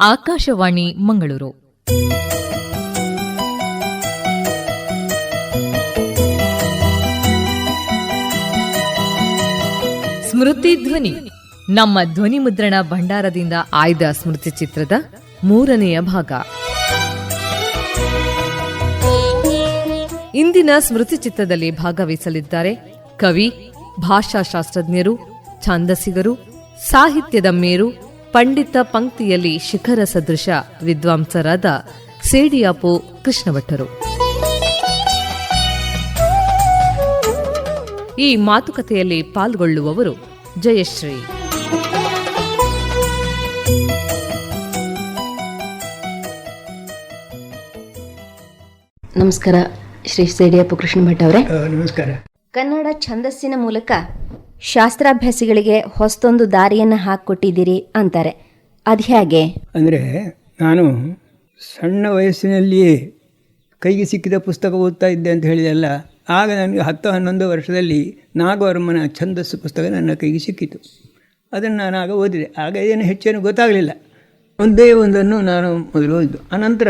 ಆಕಾಶವಾಣಿ ಮಂಗಳೂರು. ಸ್ಮೃತಿ ಧ್ವನಿ. ನಮ್ಮ ಧ್ವನಿ ಮುದ್ರಣ ಭಂಡಾರದಿಂದ ಆಯ್ದ ಸ್ಮೃತಿ ಚಿತ್ರದ ಮೂರನೆಯ ಭಾಗ. ಇಂದಿನ ಸ್ಮೃತಿ ಚಿತ್ರದಲ್ಲಿ ಭಾಗವಹಿಸಲಿದ್ದಾರೆ ಕವಿ, ಭಾಷಾಶಾಸ್ತ್ರಜ್ಞರು, ಛಾಂದಸಿಗರು, ಸಾಹಿತ್ಯದ ಮೇರು ಪಂಡಿತ ಪಂಕ್ತಿಯಲ್ಲಿ ಶಿಖರ ಸದೃಶ ವಿದ್ವಾಂಸರಾದ ಸೇಡಿಯಾಪು ಕೃಷ್ಣಭಟ್ಟರು. ಈ ಮಾತುಕತೆಯಲ್ಲಿ ಪಾಲ್ಗೊಳ್ಳುವವರು ಜಯಶ್ರೀ. ನಮಸ್ಕಾರ ಶ್ರೀ ಸೇಡಿಯಪ್ಪ ಕೃಷ್ಣ ಭಟ್ ಅವರೇ ನಮಸ್ಕಾರ. ಕನ್ನಡ ಛಂದಸ್ಸಿನ ಮೂಲಕ ಶಾಸ್ತ್ರಾಭ್ಯಾಸಿಗಳಿಗೆ ಹೊಸದೊಂದು ದಾರಿಯನ್ನು ಹಾಕಿಕೊಟ್ಟಿದ್ದೀರಿ ಅಂತಾರೆ. ಅದು ಹೇಗೆ? ಅಂದರೆ ನಾನು ಸಣ್ಣ ವಯಸ್ಸಿನಲ್ಲಿಯೇ ಕೈಗೆ ಸಿಕ್ಕಿದ ಪುಸ್ತಕ ಓದ್ತಾ ಇದ್ದೆ ಅಂತ ಹೇಳಿದೆಲ್ಲ ಆಗ ನನಗೆ ಹತ್ತು ಹನ್ನೊಂದು ವರ್ಷದಲ್ಲಿ ನಾಗವರ್ಮನ ಛಂದಸ್ಸು ಪುಸ್ತಕ ನನ್ನ ಕೈಗೆ ಸಿಕ್ಕಿತು. ಅದನ್ನು ನಾನು ಆಗ ಓದಿದೆ. ಆಗ ಏನು ಹೆಚ್ಚೇನು ಗೊತ್ತಾಗಲಿಲ್ಲ. ಒಂದೇ ಒಂದನ್ನು ನಾನು ಮೊದಲು ಓದಿದ್ದು. ಅನಂತರ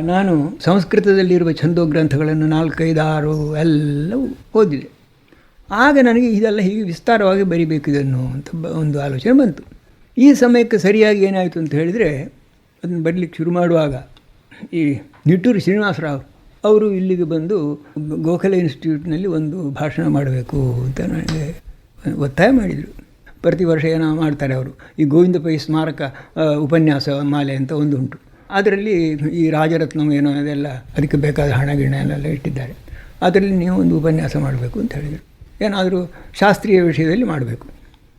ನಾನು ಸಂಸ್ಕೃತದಲ್ಲಿರುವ ಛಂದೋ ಗ್ರಂಥಗಳನ್ನು ನಾಲ್ಕೈದಾರು ಎಲ್ಲವೂ ಓದಿದೆ. ಆಗ ನನಗೆ ಇದೆಲ್ಲ ಹೀಗೆ ವಿಸ್ತಾರವಾಗಿ ಬರಿಬೇಕು ಇದನ್ನು ಅಂತ ಒಂದು ಆಲೋಚನೆ ಬಂತು. ಈ ಸಮಯಕ್ಕೆ ಸರಿಯಾಗಿ ಏನಾಯಿತು ಅಂತ ಹೇಳಿದರೆ ಅದನ್ನು ಬರಲಿಕ್ಕೆ ಶುರು ಮಾಡುವಾಗ ಈ ನಿಟ್ಟೂರು ಶ್ರೀನಿವಾಸರಾವ್ ಅವರು ಇಲ್ಲಿಗೆ ಬಂದು ಗೋಖಲೆ ಇನ್ಸ್ಟಿಟ್ಯೂಟ್ನಲ್ಲಿ ಒಂದು ಭಾಷಣ ಮಾಡಬೇಕು ಅಂತ ನನಗೆ ಒತ್ತಾಯ ಮಾಡಿದರು. ಪ್ರತಿ ವರ್ಷ ಏನೋ ಮಾಡ್ತಾರೆ ಅವರು. ಈ ಗೋವಿಂದ ಪೈ ಸ್ಮಾರಕ ಉಪನ್ಯಾಸ ಮಾಲೆ ಅಂತ ಒಂದು ಉಂಟು. ಅದರಲ್ಲಿ ಈ ರಾಜರತ್ನಂ ಏನೋ ಅದೆಲ್ಲ, ಅದಕ್ಕೆ ಬೇಕಾದ ಹಣ ಗಿಣ ಎಲ್ಲ ಇಟ್ಟಿದ್ದಾರೆ. ಅದರಲ್ಲಿ ನೀವು ಒಂದು ಉಪನ್ಯಾಸ ಮಾಡಬೇಕು ಅಂತ ಹೇಳಿದರು. ಏನಾದರೂ ಶಾಸ್ತ್ರೀಯ ವಿಷಯದಲ್ಲಿ ಮಾಡಬೇಕು.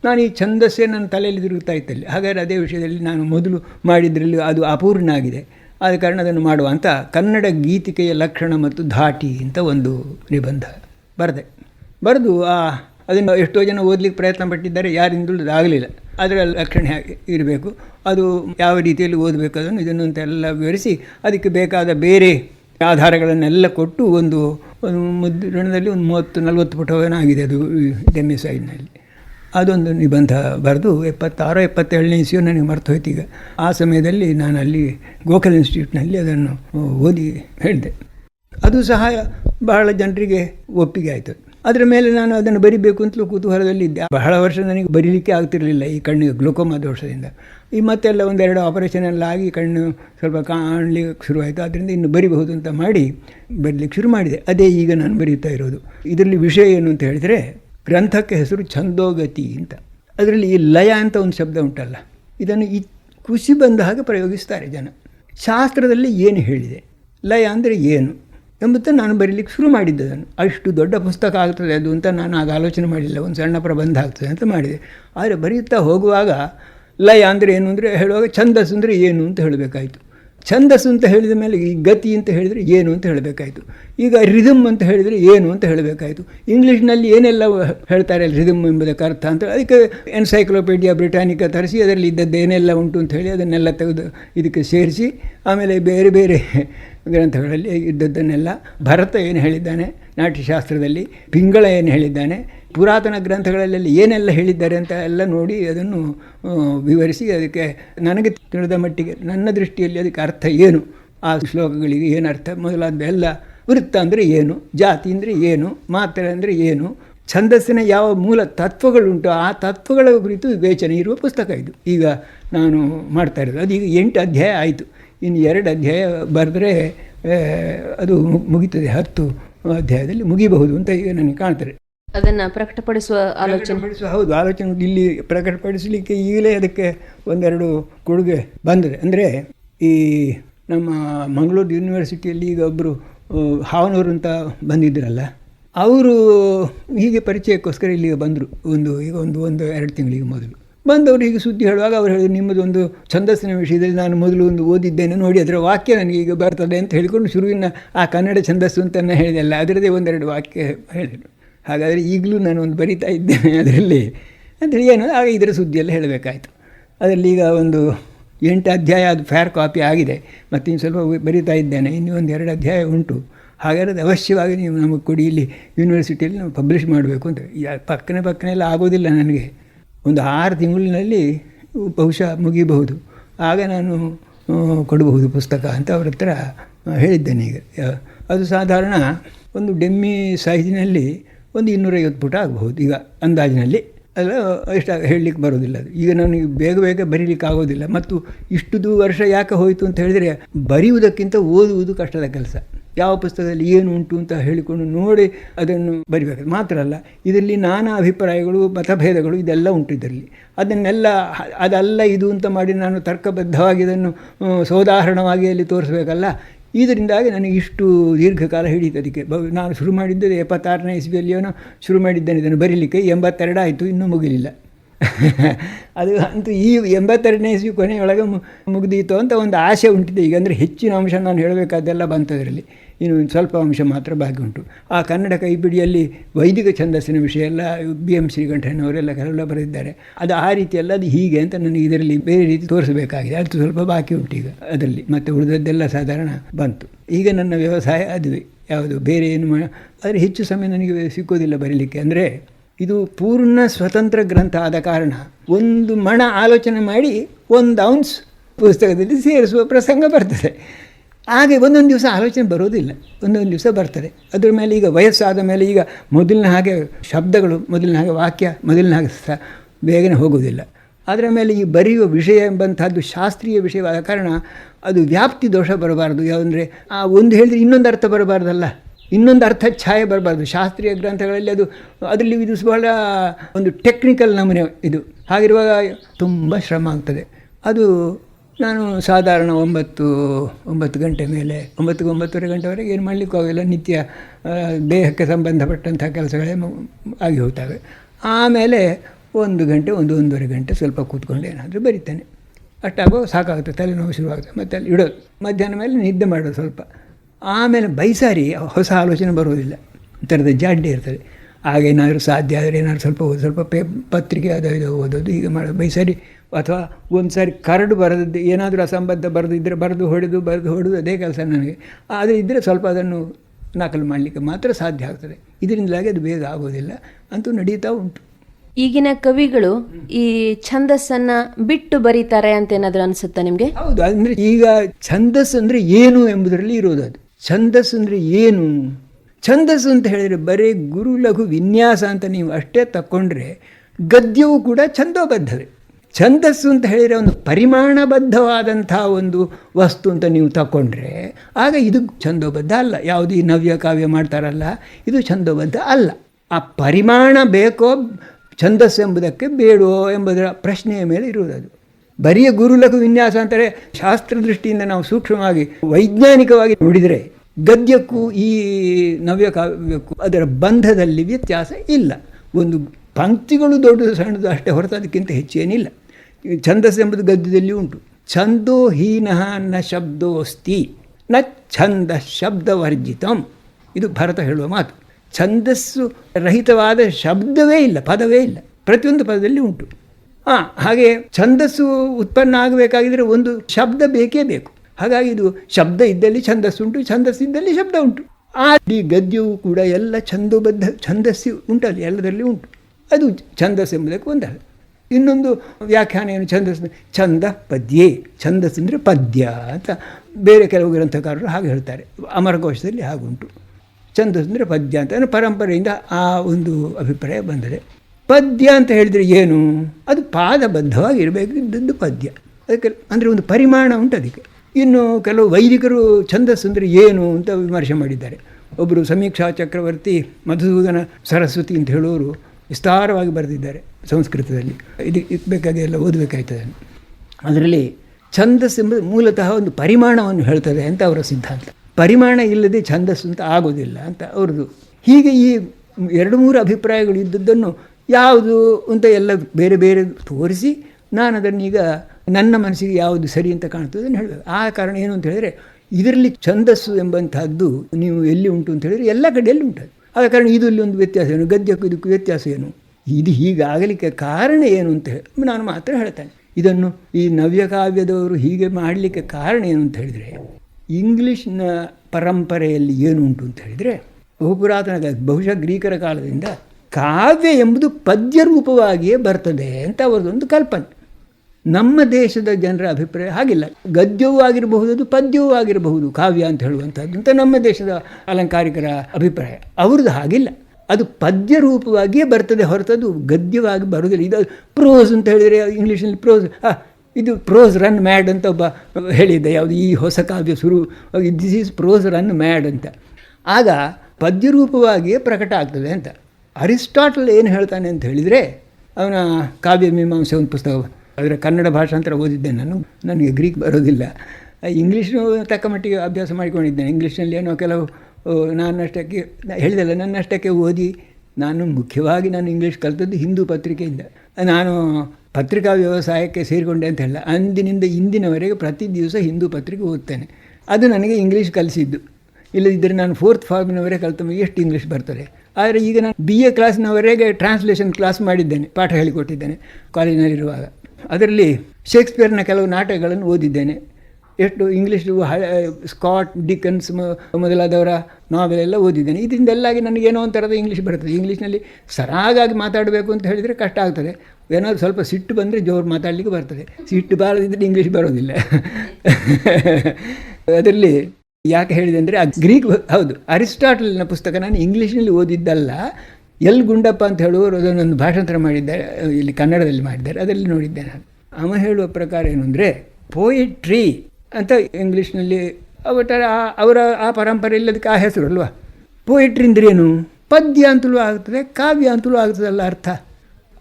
ನಾನು ಈ ಛಂದಸ್ಸೇ ನನ್ನ ತಲೆಯಲ್ಲಿ ತಿರುಗುತ್ತಾ ಇತ್ತಲ್ಲಿ. ಹಾಗಾದರೆ ಅದೇ ವಿಷಯದಲ್ಲಿ ನಾನು ಮೊದಲು ಮಾಡಿದ್ರಲ್ಲಿ ಅದು ಅಪೂರ್ಣ ಆಗಿದೆ. ಆದ ಕಾರಣ ಅದನ್ನು ಮಾಡುವ ಅಂತ ಕನ್ನಡ ಗೀತಿಕೆಯ ಲಕ್ಷಣ ಮತ್ತು ಧಾಟಿ ಅಂತ ಒಂದು ನಿಬಂಧ ಬರೆದೆ. ಬರೆದು ಆ, ಅದನ್ನು ಎಷ್ಟೋ ಜನ ಓದಲಿಕ್ಕೆ ಪ್ರಯತ್ನ ಪಟ್ಟಿದ್ದಾರೆ, ಯಾರಿಂದಲೂ ಆಗಲಿಲ್ಲ. ಅದರ ಲಕ್ಷಣ ಇರಬೇಕು. ಅದು ಯಾವ ರೀತಿಯಲ್ಲಿ ಓದಬೇಕು ಅದನ್ನು ಇದನ್ನು ಅಂತೆಲ್ಲ ವಿವರಿಸಿ, ಅದಕ್ಕೆ ಬೇಕಾದ ಬೇರೆ ಆಧಾರಗಳನ್ನೆಲ್ಲ ಕೊಟ್ಟು ಒಂದು ಒಂದು ಮುದ್ರಣದಲ್ಲಿ ಒಂದು ಮೂವತ್ತು, ನಲವತ್ತು ಪುಟವೇನೋ ಆಗಿದೆ ಅದು ಎಂ ಸೈಡ್ನಲ್ಲಿ? ಅದೊಂದು ನಿಬಂಧ ಬರೆದು ಎಪ್ಪತ್ತಾರು, ಎಪ್ಪತ್ತೇಳನೇ ಇಸಿಯೋ ನನಗೆ ಮರೆತು ಹೋಯ್ತು ಈಗ. ಆ ಸಮಯದಲ್ಲಿ ನಾನು ಅಲ್ಲಿ ಗೋಕಲ್ ಇನ್ಸ್ಟಿಟ್ಯೂಟ್ನಲ್ಲಿ ಅದನ್ನು ಓದಿ ಹೇಳಿದೆ. ಅದು ಸಹ ಬಹಳ ಜನರಿಗೆ ಒಪ್ಪಿಗೆ ಆಯಿತು. ಅದರ ಮೇಲೆ ನಾನು ಅದನ್ನು ಬರಿಬೇಕು ಅಂತಲೂ ಕುತೂಹಲದಲ್ಲಿದ್ದೆ. ಬಹಳ ವರ್ಷ ನನಗೆ ಬರೀಲಿಕ್ಕೆ ಆಗ್ತಿರಲಿಲ್ಲ ಈ ಕಣ್ಣಿಗೆ ಗ್ಲುಕೋಮಾ ದೋಷದಿಂದ. ಈ ಮತ್ತೆಲ್ಲ ಒಂದೆರಡು ಆಪರೇಷನ್ ಎಲ್ಲ ಆಗಿ ಕಣ್ಣು ಸ್ವಲ್ಪ ಕಾಣಲಿಕ್ಕೆ ಶುರುವಾಯಿತು. ಅದರಿಂದ ಇನ್ನು ಬರಿಬಹುದು ಅಂತ ಮಾಡಿ ಬರಲಿಕ್ಕೆ ಶುರು ಮಾಡಿದೆ. ಅದೇ ಈಗ ನಾನು ಬರೀತಾ ಇರೋದು. ಇದರಲ್ಲಿ ವಿಷಯ ಏನು ಅಂತ ಹೇಳಿದರೆ ಗ್ರಂಥಕ್ಕೆ ಹೆಸರು ಛಂದೋಗತಿ ಅಂತ. ಅದರಲ್ಲಿ ಈ ಲಯ ಅಂತ ಒಂದು ಶಬ್ದ ಉಂಟಲ್ಲ, ಇದನ್ನು ಈ ಖುಷಿ ಬಂದ ಹಾಗೆ ಪ್ರಯೋಗಿಸ್ತಾರೆ ಜನ. ಶಾಸ್ತ್ರದಲ್ಲಿ ಏನು ಹೇಳಿದೆ? ಲಯ ಅಂದರೆ ಏನು? ಎಂಬುದನ್ನು ನಾನು ಬರೀಲಿಕ್ಕೆ ಶುರು ಮಾಡಿದ್ದೆ ನಾನು ಅಷ್ಟು ದೊಡ್ಡ ಪುಸ್ತಕ ಆಗ್ತದೆ ಅದು ಅಂತ ನಾನು ಆಗ ಆಲೋಚನೆ ಮಾಡಿಲ್ಲ. ಒಂದು ಸಣ್ಣ ಪ್ರಬಂಧ ಆಗ್ತದೆ ಅಂತ ಮಾಡಿದೆ. ಆದರೆ ಬರೆಯುತ್ತಾ ಹೋಗುವಾಗ ಲಯ ಅಂದರೆ ಏನು ಅಂದರೆ ಹೇಳುವಾಗ ಛಂದಸ್ಸು ಅಂದರೆ ಏನು ಅಂತ ಹೇಳಬೇಕಾಯಿತು. ಛಂದಸ್ಸು ಅಂತ ಹೇಳಿದ ಮೇಲೆ ಈ ಗತಿ ಅಂತ ಹೇಳಿದರೆ ಏನು ಅಂತ ಹೇಳಬೇಕಾಯಿತು. ಈಗ ರಿದಮ್ ಅಂತ ಹೇಳಿದರೆ ಏನು ಅಂತ ಹೇಳಬೇಕಾಯಿತು. ಇಂಗ್ಲೀಷ್ನಲ್ಲಿ ಏನೆಲ್ಲ ಹೇಳ್ತಾರೆ ರಿದಮ್ ಎಂಬುದಕ್ಕೆ ಅರ್ಥ ಅಂತ ಅದಕ್ಕೆ ಎನ್ಸೈಕ್ಲೋಪೀಡಿಯಾ ಬ್ರಿಟಾನಿಕ ತರಿಸಿ ಅದರಲ್ಲಿ ಇದ್ದದ್ದು ಏನೆಲ್ಲ ಉಂಟು ಅಂತ ಹೇಳಿ ಅದನ್ನೆಲ್ಲ ತೆಗೆದು ಇದಕ್ಕೆ ಸೇರಿಸಿ, ಆಮೇಲೆ ಬೇರೆ ಬೇರೆ ಗ್ರಂಥಗಳಲ್ಲಿ ಇದ್ದದ್ದನ್ನೆಲ್ಲ ಭರತ ಏನು ಹೇಳಿದ್ದಾನೆ? ನಾಟ್ಯಶಾಸ್ತ್ರದಲ್ಲಿ ಪಿಂಗಳ ಏನು ಹೇಳಿದ್ದಾನೆ? ಪುರಾತನ ಗ್ರಂಥಗಳಲ್ಲಿ ಏನೆಲ್ಲ ಹೇಳಿದ್ದಾರೆ ಅಂತ ಎಲ್ಲ ನೋಡಿ ಅದನ್ನು ವಿವರಿಸಿ ಅದಕ್ಕೆ ನನಗೆ ತಿಳಿದ ಮಟ್ಟಿಗೆ ನನ್ನ ದೃಷ್ಟಿಯಲ್ಲಿ ಅದಕ್ಕೆ ಅರ್ಥ ಏನು? ಆ ಶ್ಲೋಕಗಳಿಗೆ ಏನು ಅರ್ಥ? ಮೊದಲಾದ ವೃತ್ತ ಅಂದರೆ ಏನು? ಜಾತಿ ಅಂದರೆ ಏನು? ಮಾತ್ರೆ ಅಂದರೆ ಏನು? ಛಂದಸ್ಸಿನ ಯಾವ ಮೂಲ ತತ್ವಗಳುಂಟು? ಆ ತತ್ವಗಳ ಕುರಿತು ವಿವೇಚನೆ ಇರುವ ಪುಸ್ತಕ ಇದು. ಈಗ ನಾನು ಮಾಡ್ತಾ ಇರೋದು. ಅದು ಈಗ ಎಂಟು ಅಧ್ಯಾಯ ಆಯಿತು. ಇನ್ನು ಎರಡು ಅಧ್ಯಾಯ ಬರೆದ್ರೆ ಅದು ಮುಗೀತದೆ. ಹತ್ತು ಅಧ್ಯಾಯದಲ್ಲಿ ಮುಗಿಬಹುದು ಅಂತ ಈಗ ನನಗೆ ಕಾಣ್ತಾರೆ ಅದನ್ನು ಪ್ರಕಟಪಡಿಸುವ ಆಲೋಚನೆ. ಹೌದು ಆಲೋಚನೆ ಇಲ್ಲಿ ಪ್ರಕಟಪಡಿಸಲಿಕ್ಕೆ ಈಗಲೇ ಅದಕ್ಕೆ ಒಂದೆರಡು ಕೊಡುಗೆ ಬಂದಿದೆ. ಅಂದರೆ ಈ ನಮ್ಮ ಮಂಗಳೂರು ಯೂನಿವರ್ಸಿಟಿಯಲ್ಲಿ ಈಗ ಒಬ್ಬರು ಹಾವನೂರು ಅಂತ ಬಂದಿದ್ದರಲ್ಲ ಅವರು ಹೀಗೆ ಪರಿಚಯಕ್ಕೋಸ್ಕರ ಇಲ್ಲಿಗೆ ಬಂದರು. ಒಂದು ಈಗ ಒಂದು ಒಂದು ಎರಡು ತಿಂಗಳಿಗೆ ಮೊದಲು. ಬಂದವರು ಹೀಗೆ ಸುದ್ದಿ ಹೇಳುವಾಗ ಅವರು ಹೇಳಿದ್ರು, ನಿಮ್ಮದೊಂದು ಛಂದಸ್ಸಿನ ವಿಷಯದಲ್ಲಿ ನಾನು ಮೊದಲು ಒಂದು ಓದಿದ್ದೇನೆ, ನೋಡಿ ಅದರ ವಾಕ್ಯ ನನಗೆ ಈಗ ಬರ್ತದೆ ಅಂತ ಹೇಳಿಕೊಂಡು ಶುರುವಿನ ಆ ಕನ್ನಡ ಛಂದಸ್ಸು ಅಂತ ನಾನು ಹೇಳಿದೆಲ್ಲ ಅದರದೇ ಒಂದೆರಡು ವಾಕ್ಯ ಹೇಳಿದರು. ಹಾಗಾದರೆ ಈಗಲೂ ನಾನು ಒಂದು ಬರಿತಾ ಇದ್ದೇನೆ ಅದರಲ್ಲಿ ಅಂದರೆ ಏನು, ಆಗ ಇದರ ಸುದ್ದಿಯೆಲ್ಲ ಹೇಳಬೇಕಾಯಿತು. ಅದರಲ್ಲಿ ಈಗ ಒಂದು ಎಂಟು ಅಧ್ಯಾಯ, ಅದು ಫ್ಯಾರ್ ಕಾಪಿ ಆಗಿದೆ. ಮತ್ತು ಇನ್ನು ಸ್ವಲ್ಪ ಬರಿತಾ ಇದ್ದೇನೆ, ಇನ್ನೂ ಒಂದು ಎರಡು ಅಧ್ಯಾಯ ಉಂಟು. ಹಾಗಾದ್ರೆ ಅದು ಅವಶ್ಯವಾಗಿ ನೀವು ನಮಗೆ ಕೊಡಿ, ಇಲ್ಲಿ ಯೂನಿವರ್ಸಿಟಿಯಲ್ಲಿ ನಾವು ಪಬ್ಲಿಷ್ ಮಾಡಬೇಕು ಅಂತ. ಪಕ್ಕನೆ ಪಕ್ಕನೆ ಎಲ್ಲ ಆಗೋದಿಲ್ಲ ನನಗೆ. ಒಂದು ಆರು ತಿಂಗಳಿನಲ್ಲಿ ಬಹುಶಃ ಮುಗಿಬಹುದು ಆಗ ನಾನು ಕೊಡಬಹುದು ಪುಸ್ತಕ ಅಂತ ಅವ್ರ ಹತ್ರ ಹೇಳಿದ್ದೇನೆ ಈಗ. ಅದು ಸಾಧಾರಣ ಒಂದು ಡೆಮ್ಮಿ ಸೈಜಿನಲ್ಲಿ ಒಂದು ಇನ್ನೂರೈವತ್ತು ಪುಟ ಆಗಬಹುದು ಈಗ ಅಂದಾಜಿನಲ್ಲಿ. ಅಲ್ಲ ಎಷ್ಟು ಹೇಳಲಿಕ್ಕೆ ಬರೋದಿಲ್ಲ ಅದು. ಈಗ ನನಗೆ ಬೇಗ ಬೇಗ ಬರೀಲಿಕ್ಕೆ ಆಗೋದಿಲ್ಲ. ಮತ್ತು ಇಷ್ಟು ವರ್ಷ ಯಾಕೆ ಹೋಯಿತು ಅಂತ ಹೇಳಿದರೆ ಬರೆಯುವುದಕ್ಕಿಂತ ಓದುವುದು ಕಷ್ಟದ ಕೆಲಸ. ಯಾವ ಪುಸ್ತಕದಲ್ಲಿ ಏನು ಉಂಟು ಅಂತ ಹೇಳಿಕೊಂಡು ನೋಡಿ ಅದನ್ನು ಬರಿಬೇಕು ಮಾತ್ರ ಅಲ್ಲ, ಇದರಲ್ಲಿ ನಾನಾ ಅಭಿಪ್ರಾಯಗಳು, ಮತಭೇದಗಳು ಇದೆಲ್ಲ ಉಂಟು ಇದರಲ್ಲಿ. ಅದನ್ನೆಲ್ಲ ಅದಲ್ಲ ಇದು ಅಂತ ಮಾಡಿ ನಾನು ತರ್ಕಬದ್ಧವಾಗಿ ಇದನ್ನು ಸೋದಾಹರಣವಾಗಿ ಅಲ್ಲಿ ತೋರಿಸ್ಬೇಕಲ್ಲ, ಇದರಿಂದಾಗಿ ನನಗೆ ಇಷ್ಟು ದೀರ್ಘಕಾಲ ಹಿಡಿತು ಅದಕ್ಕೆ. ಬ, ನಾನು ಶುರು ಮಾಡಿದ್ದು ಎಪ್ಪತ್ತಾರನೇ ಇಸ್ವಿಯಲ್ಲಿಯೇನೋ ಶುರು ಮಾಡಿದ್ದೇನೆ, ಇದನ್ನು ಬರೀಲಿಕ್ಕೆ ಎಂಬತ್ತೆರಡು ಆಯಿತು, ಇನ್ನೂ ಮುಗಿಲಿಲ್ಲ. ಅದು ಅಂತೂ ಈ ಎಂಬತ್ತೆರಡನೇ ಇಸ್ವಿ ಕೊನೆಯೊಳಗೆ ಮುಗಿದೀತು ಅಂತ ಒಂದು ಆಸೆ ಉಂಟಿದೆ. ಈಗ ಅಂದರೆ ಹೆಚ್ಚಿನ ಅಂಶ ನಾನು ಹೇಳಬೇಕಾದ್ದೆಲ್ಲ ಬಂತು ಅದರಲ್ಲಿ. ಇನ್ನು ಒಂದು ಸ್ವಲ್ಪ ಅಂಶ ಮಾತ್ರ ಬಾಕಿ ಉಂಟು. ಆ ಕನ್ನಡ ಕೈಪಿಡಿಯಲ್ಲಿ ವೈದಿಕ ಛಂದಸ್ಸಿನ ವಿಷಯ ಎಲ್ಲ ಬಿ ಎಂ ಶ್ರೀಕಂಠನವರೆಲ್ಲ ಕೆಲವೆಲ್ಲ ಬರೆದಿದ್ದಾರೆ. ಅದು ಆ ರೀತಿಯಲ್ಲ, ಅದು ಹೀಗೆ ಅಂತ ನನಗೆ ಇದರಲ್ಲಿ ಬೇರೆ ರೀತಿ ತೋರಿಸಬೇಕಾಗಿದೆ. ಅದು ಸ್ವಲ್ಪ ಬಾಕಿ ಉಂಟು ಈಗ ಅದರಲ್ಲಿ. ಮತ್ತು ಉಳಿದದ್ದೆಲ್ಲ ಸಾಧಾರಣ ಬಂತು. ಈಗ ನನ್ನ ವ್ಯವಸಾಯ ಅದುವೆ. ಯಾವುದು ಬೇರೆ ಏನು ಮಾಡ ಆದರೆ ಹೆಚ್ಚು ಸಮಯ ನನಗೆ ಸಿಕ್ಕೋದಿಲ್ಲ ಬರೀಲಿಕ್ಕೆ. ಅಂದರೆ ಇದು ಪೂರ್ಣ ಸ್ವತಂತ್ರ ಗ್ರಂಥ ಆದ ಕಾರಣ ಒಂದು ಮಣ ಆಲೋಚನೆ ಮಾಡಿ ಒಂದು ಔನ್ಸ್ ಪುಸ್ತಕದಲ್ಲಿ ಸೇರಿಸುವ ಪ್ರಸಂಗ ಬರ್ತದೆ. ಹಾಗೆ ಒಂದೊಂದು ದಿವಸ ಆಲೋಚನೆ ಬರೋದಿಲ್ಲ ಒಂದೊಂದು ದಿವಸ ಬರ್ತದೆ. ಅದ್ರ ಮೇಲೆ ಈಗ ವಯಸ್ಸಾದ ಮೇಲೆ ಈಗ ಮೊದಲಿನ ಹಾಗೆ ಶಬ್ದಗಳು, ಮೊದಲಿನ ಹಾಗೆ ವಾಕ್ಯ, ಮೊದಲಿನ ಹಾಗೆ ಸಹ ಬೇಗನೆ ಹೋಗೋದಿಲ್ಲ ಅದರ ಮೇಲೆ ಈ ಬರೆಯುವ ವಿಷಯ ಎಂಬಂಥದ್ದು ಶಾಸ್ತ್ರೀಯ ವಿಷಯವಾದ ಕಾರಣ ಅದು ವ್ಯಾಪ್ತಿ ದೋಷ ಬರಬಾರ್ದು. ಯಾವುದಂದರೆ ಆ ಒಂದು ಹೇಳಿದ್ರೆ ಇನ್ನೊಂದು ಅರ್ಥ ಬರಬಾರ್ದಲ್ಲ. ಇನ್ನೊಂದು ಅರ್ಥ ಛಾಯೆ ಬರಬಾರ್ದು. ಶಾಸ್ತ್ರೀಯ ಗ್ರಂಥಗಳಲ್ಲಿ ಅದು, ಅದರಲ್ಲಿ ಇದು ಬಹಳ ಒಂದು ಟೆಕ್ನಿಕಲ್ ನಮೂನೆ ಇದು. ಹಾಗಿರುವಾಗ ತುಂಬ ಶ್ರಮ ಆಗ್ತದೆ. ಅದು ನಾನು ಸಾಧಾರಣ ಒಂಬತ್ತು ಒಂಬತ್ತು ಗಂಟೆ ಮೇಲೆ, ಒಂಬತ್ತು, ಒಂಬತ್ತುವರೆ ಗಂಟೆವರೆಗೆ ಏನು ಮಾಡಲಿಕ್ಕೂ ಆಗೋಲ್ಲ. ನಿತ್ಯ ದೇಹಕ್ಕೆ ಸಂಬಂಧಪಟ್ಟಂಥ ಕೆಲಸಗಳೇ ಆಗಿ ಹೋಗ್ತವೆ. ಆಮೇಲೆ ಒಂದು ಗಂಟೆ, ಒಂದು ಒಂದೂವರೆ ಗಂಟೆ ಸ್ವಲ್ಪ ಕೂತ್ಕೊಂಡು ಏನಾದರೂ ಬರಿತೇನೆ. ಅಷ್ಟಾಗೋ ಸಾಕಾಗುತ್ತೆ. ತಲೆನೋವು ಶುರುವಾಗುತ್ತೆ. ಮತ್ತೆ ಅಲ್ಲಿ ಇಡೋದು. ಮಧ್ಯಾಹ್ನ ಮೇಲೆ ನಿದ್ದೆ ಮಾಡೋದು ಸ್ವಲ್ಪ. ಆಮೇಲೆ ಬೈಸಾರಿ ಹೊಸ ಆಲೋಚನೆ ಬರೋದಿಲ್ಲ ಥರದ ಜಾಡ್ಡೆ ಇರ್ತದೆ. ಆಗ ಏನಾದರೂ ಸಾಧ್ಯ ಆದರೆ ಏನಾದರೂ ಸ್ವಲ್ಪ ಸ್ವಲ್ಪ ಪೇ ಪತ್ರಿಕೆ ಅದು ಇದು ಓದೋದು ಹೀಗೆ ಮಾಡೋದು ಬೈಸಾರಿ ಅಥವಾ ಒಂದು ಸಾರಿ ಕರಡು ಬರೆದದ್ದು ಏನಾದರೂ ಅಸಂಬದ್ಧ ಬರೆದಿದ್ದರೆ ಬರೆದು ಹೊಡೆದು ಬರೆದು ಹೊಡೆದು ಅದೇ ಕೆಲಸ ನನಗೆ. ಆದರೆ ಇದ್ದರೆ ಸ್ವಲ್ಪ ಅದನ್ನು ನಕಲು ಮಾಡಲಿಕ್ಕೆ ಮಾತ್ರ ಸಾಧ್ಯ ಆಗ್ತದೆ. ಇದರಿಂದಾಗಿ ಅದು ಬೇಗ ಆಗೋದಿಲ್ಲ. ಅಂತೂ ನಡೀತಾ ಉಂಟು. ಈಗಿನ ಕವಿಗಳು ಈ ಛಂದಸ್ಸನ್ನು ಬಿಟ್ಟು ಬರೀತಾರೆ ಅಂತ ಏನಾದರೂ ಅನಿಸುತ್ತಾ ನಿಮಗೆ? ಹೌದು ಅಂದರೆ ಈಗ ಛಂದಸ್ಸು ಅಂದರೆ ಏನು ಎಂಬುದರಲ್ಲಿ ಇರೋದು ಅದು. ಛಂದಸ್ಸು ಅಂದರೆ ಏನು? ಛಂದಸ್ಸು ಅಂತ ಹೇಳಿದರೆ ಬರೀ ಗುರು ಲಘು ವಿನ್ಯಾಸ ಅಂತ ನೀವು ಅಷ್ಟೇ ತಕ್ಕೊಂಡ್ರೆ ಗದ್ಯವು ಕೂಡ ಛಂದೋಬದ್ಧವೇ. ಛಂದಸ್ಸು ಅಂತ ಹೇಳಿದರೆ ಒಂದು ಪರಿಮಾಣಬದ್ಧವಾದಂಥ ಒಂದು ವಸ್ತು ಅಂತ ನೀವು ತಗೊಂಡ್ರೆ ಆಗ ಇದು ಛಂದೋಬದ್ಧ ಅಲ್ಲ. ಯಾವುದು ಈ ನವ್ಯ ಕಾವ್ಯ ಮಾಡ್ತಾರಲ್ಲ, ಇದು ಛಂದೋಬದ್ಧ ಅಲ್ಲ. ಆ ಪರಿಮಾಣ ಬೇಕೋ ಛಂದಸ್ಸು ಎಂಬುದಕ್ಕೆ ಬೇಡೋ ಎಂಬುದರ ಪ್ರಶ್ನೆಯ ಮೇಲೆ ಇರುವುದದು ಬರಿಯ ಗುರುಲಘು ವಿನ್ಯಾಸ ಅಂತಾರೆ ಶಾಸ್ತ್ರ ದೃಷ್ಟಿಯಿಂದ ನಾವು ಸೂಕ್ಷ್ಮವಾಗಿ, ವೈಜ್ಞಾನಿಕವಾಗಿ ನೋಡಿದರೆ ಗದ್ಯಕ್ಕೂ ಈ ನವ್ಯ ಕಾವ್ಯಕ್ಕೂ ಅದರ ಬಂಧದಲ್ಲಿ ವ್ಯತ್ಯಾಸ ಇಲ್ಲ. ಒಂದು ಪಂಕ್ತಿಗಳು ದೊಡ್ಡದು ಸಣ್ಣದು ಅಷ್ಟೇ ಹೊರತು ಅದಕ್ಕಿಂತ ಹೆಚ್ಚೇನಿಲ್ಲ. ಛಂದಸ್ ಎಂಬುದು ಗದ್ಯದಲ್ಲಿ ಉಂಟು. ಛಂದೋ ಹೀನಃ ನ ಶಬ್ದೋಸ್ತಿ, ನ ಛಂದ ಶಬ್ದವರ್ಜಿತಂ. ಇದು ಭರತ ಹೇಳುವ ಮಾತು. ಛಂದಸ್ಸು ರಹಿತವಾದ ಶಬ್ದವೇ ಇಲ್ಲ, ಪದವೇ ಇಲ್ಲ. ಪ್ರತಿಯೊಂದು ಪದದಲ್ಲಿ ಉಂಟು. ಹಾಂ, ಹಾಗೆ ಛಂದಸ್ಸು ಉತ್ಪನ್ನ ಆಗಬೇಕಾಗಿದ್ರೆ ಒಂದು ಶಬ್ದ ಬೇಕೇ ಬೇಕು. ಹಾಗಾಗಿ ಇದು ಶಬ್ದ ಇದ್ದಲ್ಲಿ ಛಂದಸ್ಸು ಉಂಟು ಛಂದಸ್ಸು ಇದ್ದಲ್ಲಿ ಶಬ್ದ ಉಂಟು. ಆ ಈ ಗದ್ಯವು ಕೂಡ ಎಲ್ಲ ಛಂದೋಬದ್ಧ, ಛಂದಸ್ಸು ಉಂಟಲ್ಲಿ, ಎಲ್ಲದರಲ್ಲಿ ಉಂಟು. ಅದು ಛಂದಸ್ಸು ಎಂಬುದಕ್ಕೆ ಒಂದಲ್ಲ. ಇನ್ನೊಂದು ವ್ಯಾಖ್ಯಾನ ಏನು ಛಂದಸ್ಸು ಛಂದ ಪದ್ಯೇ, ಛಂದಸ್ಸು ಅಂದರೆ ಪದ್ಯ ಅಂತ ಬೇರೆ ಕೆಲವು ಗ್ರಂಥಕಾರರು ಹಾಗೆ ಹೇಳ್ತಾರೆ. ಅಮರಕೋಶದಲ್ಲಿ ಹಾಗುಂಟು. ಛಂದಸ್ಸು ಅಂದರೆ ಪದ್ಯ ಅಂತ ಪರಂಪರೆಯಿಂದ ಆ ಒಂದು ಅಭಿಪ್ರಾಯ ಬಂದರೆ. ಪದ್ಯ ಅಂತ ಹೇಳಿದರೆ ಏನು? ಅದು ಪಾದಬದ್ಧವಾಗಿ ಇರಬೇಕಿದ್ದದ್ದು ಪದ್ಯ. ಅದಕ್ಕೆ ಅಂದರೆ ಒಂದು ಪರಿಮಾಣ ಉಂಟು ಅದಕ್ಕೆ. ಇನ್ನು ಕೆಲವು ವೈದಿಕರು ಛಂದಸ್ಸು ಅಂದರೆ ಏನು ಅಂತ ವಿಮರ್ಶೆ ಮಾಡಿದ್ದಾರೆ. ಒಬ್ಬರು ಸಮೀಕ್ಷಾ ಚಕ್ರವರ್ತಿ ಮಧುಸೂದನ ಸರಸ್ವತಿ ಅಂತ ಹೇಳೋರು ವಿಸ್ತಾರವಾಗಿ ಬರೆದಿದ್ದಾರೆ ಸಂಸ್ಕೃತದಲ್ಲಿ. ಇದು ಬೇಕಾಗಿ ಎಲ್ಲ ಓದಬೇಕಾಯ್ತದೆ ಅದರಲ್ಲಿ ಛಂದಸ್ ಎಂಬುದು ಮೂಲತಃ ಒಂದು ಪರಿಮಾಣವನ್ನು ಹೇಳ್ತದೆ ಅಂತ ಅವರ ಸಿದ್ಧಾಂತ. ಪರಿಮಾಣ ಇಲ್ಲದೆ ಛಂದಸ್ಸು ಅಂತ ಆಗೋದಿಲ್ಲ ಅಂತ ಅವ್ರದ್ದು. ಹೀಗೆ ಈ ಎರಡು ಮೂರು ಅಭಿಪ್ರಾಯಗಳು ಇದ್ದದ್ದನ್ನು ಯಾವುದು ಅಂತ ಎಲ್ಲ ಬೇರೆ ಬೇರೆ ತೋರಿಸಿ ನಾನು ಅದನ್ನೀಗ ನನ್ನ ಮನಸ್ಸಿಗೆ ಯಾವುದು ಸರಿ ಅಂತ ಕಾಣ್ತದೆ ಅಂತ ಹೇಳಬೇಕು. ಆ ಕಾರಣ ಏನು ಅಂತ ಹೇಳಿದರೆ, ಇದರಲ್ಲಿ ಛಂದಸ್ಸು ಎಂಬಂತಹದ್ದು ನೀವು ಎಲ್ಲಿ ಉಂಟು ಅಂತ ಹೇಳಿದರೆ ಎಲ್ಲ ಕಡೆಯಲ್ಲಿ ಉಂಟು. ಆದ ಕಾರಣ ಇದರಲ್ಲಿ ಒಂದು ವ್ಯತ್ಯಾಸ ಏನು? ಗದ್ಯಕ್ಕೂ ಇದಕ್ಕೂ ವ್ಯತ್ಯಾಸ ಏನು? ಇದು ಹೀಗಾಗಲಿಕ್ಕೆ ಕಾರಣ ಏನು ಅಂತ ಹೇಳಿ ನಾನು ಮಾತ್ರ ಹೇಳ್ತೇನೆ. ಇದನ್ನು ಈ ನವ್ಯಕಾವ್ಯದವರು ಹೀಗೆ ಮಾಡಲಿಕ್ಕೆ ಕಾರಣ ಏನು ಅಂತ ಹೇಳಿದರೆ, ಇಂಗ್ಲೀಷ್ನ ಪರಂಪರೆಯಲ್ಲಿ ಏನು ಉಂಟು ಅಂತ ಹೇಳಿದರೆ, ಬಹುಪುರಾತನ ಬಹುಶಃ ಗ್ರೀಕರ ಕಾಲದಿಂದ ಕಾವ್ಯ ಎಂಬುದು ಪದ್ಯ ರೂಪವಾಗಿಯೇ ಬರ್ತದೆ ಅಂತ ಅವರದೊಂದು ಕಲ್ಪನೆ. ನಮ್ಮ ದೇಶದ ಜನರ ಅಭಿಪ್ರಾಯ ಹಾಗಿಲ್ಲ. ಗದ್ಯವೂ ಆಗಿರಬಹುದು, ಅದು ಪದ್ಯವೂ ಆಗಿರಬಹುದು, ಕಾವ್ಯ ಅಂತ ಹೇಳುವಂಥದ್ದು ಅಂತ ನಮ್ಮ ದೇಶದ ಅಲಂಕಾರಿಕರ ಅಭಿಪ್ರಾಯ. ಅವ್ರದ್ದು ಹಾಗಿಲ್ಲ. ಅದು ಪದ್ಯ ರೂಪವಾಗಿಯೇ ಬರ್ತದೆ ಹೊರತದು ಗದ್ಯವಾಗಿ ಬರುವುದಿಲ್ಲ. ಇದು ಪ್ರೋಸ್ ಅಂತ ಹೇಳಿದರೆ ಇಂಗ್ಲೀಷಲ್ಲಿ ಪ್ರೋಸ್ ಇದು ಪ್ರೋಸ್ ರನ್ ಮ್ಯಾಡ್ ಅಂತ ಒಬ್ಬ ಹೇಳಿದ್ದೆ. ಯಾವುದು ಈ ಹೊಸ ಕಾವ್ಯ ಶುರು this is prose run mad ಅಂತ. ಆಗ ಪದ್ಯರೂಪವಾಗಿಯೇ ಪ್ರಕಟ ಆಗ್ತದೆ ಅಂತ. ಅರಿಸ್ಟಾಟಲ್ ಏನು ಹೇಳ್ತಾನೆ ಅಂತ ಹೇಳಿದರೆ ಅವನ ಕಾವ್ಯ ಮೀಮಾಂಸೆ ಒಂದು ಪುಸ್ತಕ ಅದರ ಕನ್ನಡ ಭಾಷಾಂತರ ಓದಿದ್ದೆ ನಾನು ನನಗೆ ಗ್ರೀಕ್ ಬರೋದಿಲ್ಲ. ಇಂಗ್ಲೀಷು ತಕ್ಕ ಮಟ್ಟಿಗೆ ಅಭ್ಯಾಸ ಮಾಡಿಕೊಂಡಿದ್ದೇನೆ. ಇಂಗ್ಲೀಷ್ನಲ್ಲಿ ಏನೋ ಕೆಲವು ನಾನಷ್ಟಕ್ಕೆ ಹೇಳಿದಲ್ಲ, ನನ್ನಷ್ಟಕ್ಕೆ ಓದಿ ನಾನು ಮುಖ್ಯವಾಗಿ ನಾನು ಇಂಗ್ಲೀಷ್ ಕಲಿತದ್ದು ಹಿಂದೂ ಪತ್ರಿಕೆಯಿಂದ. ನಾನು ಪತ್ರಿಕಾ ವ್ಯವಸಾಯಕ್ಕೆ ಸೇರಿಕೊಂಡೆ ಅಂತ ಹೇಳ ಅಂದಿನಿಂದ ಇಂದಿನವರೆಗೆ ಪ್ರತಿ ದಿವಸ ಹಿಂದೂ ಪತ್ರಿಕೆ ಓದ್ತೇನೆ. ಅದು ನನಗೆ ಇಂಗ್ಲೀಷ್ ಕಲಿಸಿದ್ದು. ಇಲ್ಲದಿದ್ದರೆ ನಾನು ಫೋರ್ತ್ ಫಾರ್ಮಿನವರೆಗೆ ಕಲಿತ ಎಷ್ಟು ಇಂಗ್ಲೀಷ್ ಬರ್ತದೆ? ಆದರೆ ಈಗ ನಾನು ಬಿ ಎ ಕ್ಲಾಸ್ನವರೆಗೆ ಟ್ರಾನ್ಸ್ಲೇಷನ್ ಕ್ಲಾಸ್ ಮಾಡಿದ್ದೇನೆ, ಪಾಠ ಹೇಳಿಕೊಟ್ಟಿದ್ದೇನೆ ಕಾಲೇಜಿನಲ್ಲಿರುವಾಗ ಅದರಲ್ಲಿ ಶೇಕ್ಸ್ಪಿಯರ್ನ ಕೆಲವು ನಾಟಕಗಳನ್ನು ಓದಿದ್ದೇನೆ. ಎಷ್ಟು ಇಂಗ್ಲೀಷ್ ಸ್ಕಾಟ್ ಡಿಕನ್ಸ್ ಮೊದಲಾದವರ ನಾವೆಲ್ ಎಲ್ಲ ಓದಿದ್ದೇನೆ. ಇದರಿಂದೆಲ್ಲಾಗಿ ನನಗೆ ಏನೋ ಒಂಥರದ ಇಂಗ್ಲೀಷ್ ಬರ್ತದೆ. ಇಂಗ್ಲೀಷ್ನಲ್ಲಿ ಸರಾಗಾಗಿ ಮಾತಾಡಬೇಕು ಅಂತ ಹೇಳಿದರೆ ಕಷ್ಟ ಆಗ್ತದೆ. ಏನಾದರೂ ಸ್ವಲ್ಪ ಸಿಟ್ಟು ಬಂದರೆ ಜೋರು ಮಾತಾಡಲಿಕ್ಕೆ ಬರ್ತದೆ. ಸಿಟ್ಟು ಬಾರದಿದ್ದರೆ ಇಂಗ್ಲೀಷ್ ಬರೋದಿಲ್ಲ. ಅದರಲ್ಲಿ ಯಾಕೆ ಹೇಳಿದೆ ಅಂದರೆ ಆ ಗ್ರೀಕ್ ಹೌದು. ಅರಿಸ್ಟಾಟಲ್ನ ಪುಸ್ತಕ ನಾನು ಇಂಗ್ಲೀಷ್ನಲ್ಲಿ ಓದಿದ್ದಲ್ಲ. ಎಲ್ ಗುಂಡಪ್ಪ ಅಂತ ಹೇಳುವವರು ಅದನ್ನೊಂದು ಭಾಷಾಂತರ ಮಾಡಿದ್ದಾರೆ, ಇಲ್ಲಿ ಕನ್ನಡದಲ್ಲಿ ಮಾಡಿದ್ದಾರೆ, ಅದರಲ್ಲಿ ನೋಡಿದ್ದೆ ನಾನು. ಅವ ಹೇಳುವ ಪ್ರಕಾರ ಏನು ಅಂದರೆ ಪೋಯಿಟ್ರಿ ಅಂತ ಇಂಗ್ಲೀಷ್ನಲ್ಲಿ ಅವರ ಅವರ, ಆ ಪರಂಪರೆಯಲ್ಲಿ ಅದಕ್ಕೆ ಆ ಹೆಸರು ಅಲ್ವಾ? ಪೋಯಿಟ್ರಿ ಏನು? ಪದ್ಯ ಅಂತಲೂ ಆಗ್ತದೆ, ಕಾವ್ಯ ಅಂತಲೂ ಆಗ್ತದಲ್ಲ ಅರ್ಥ.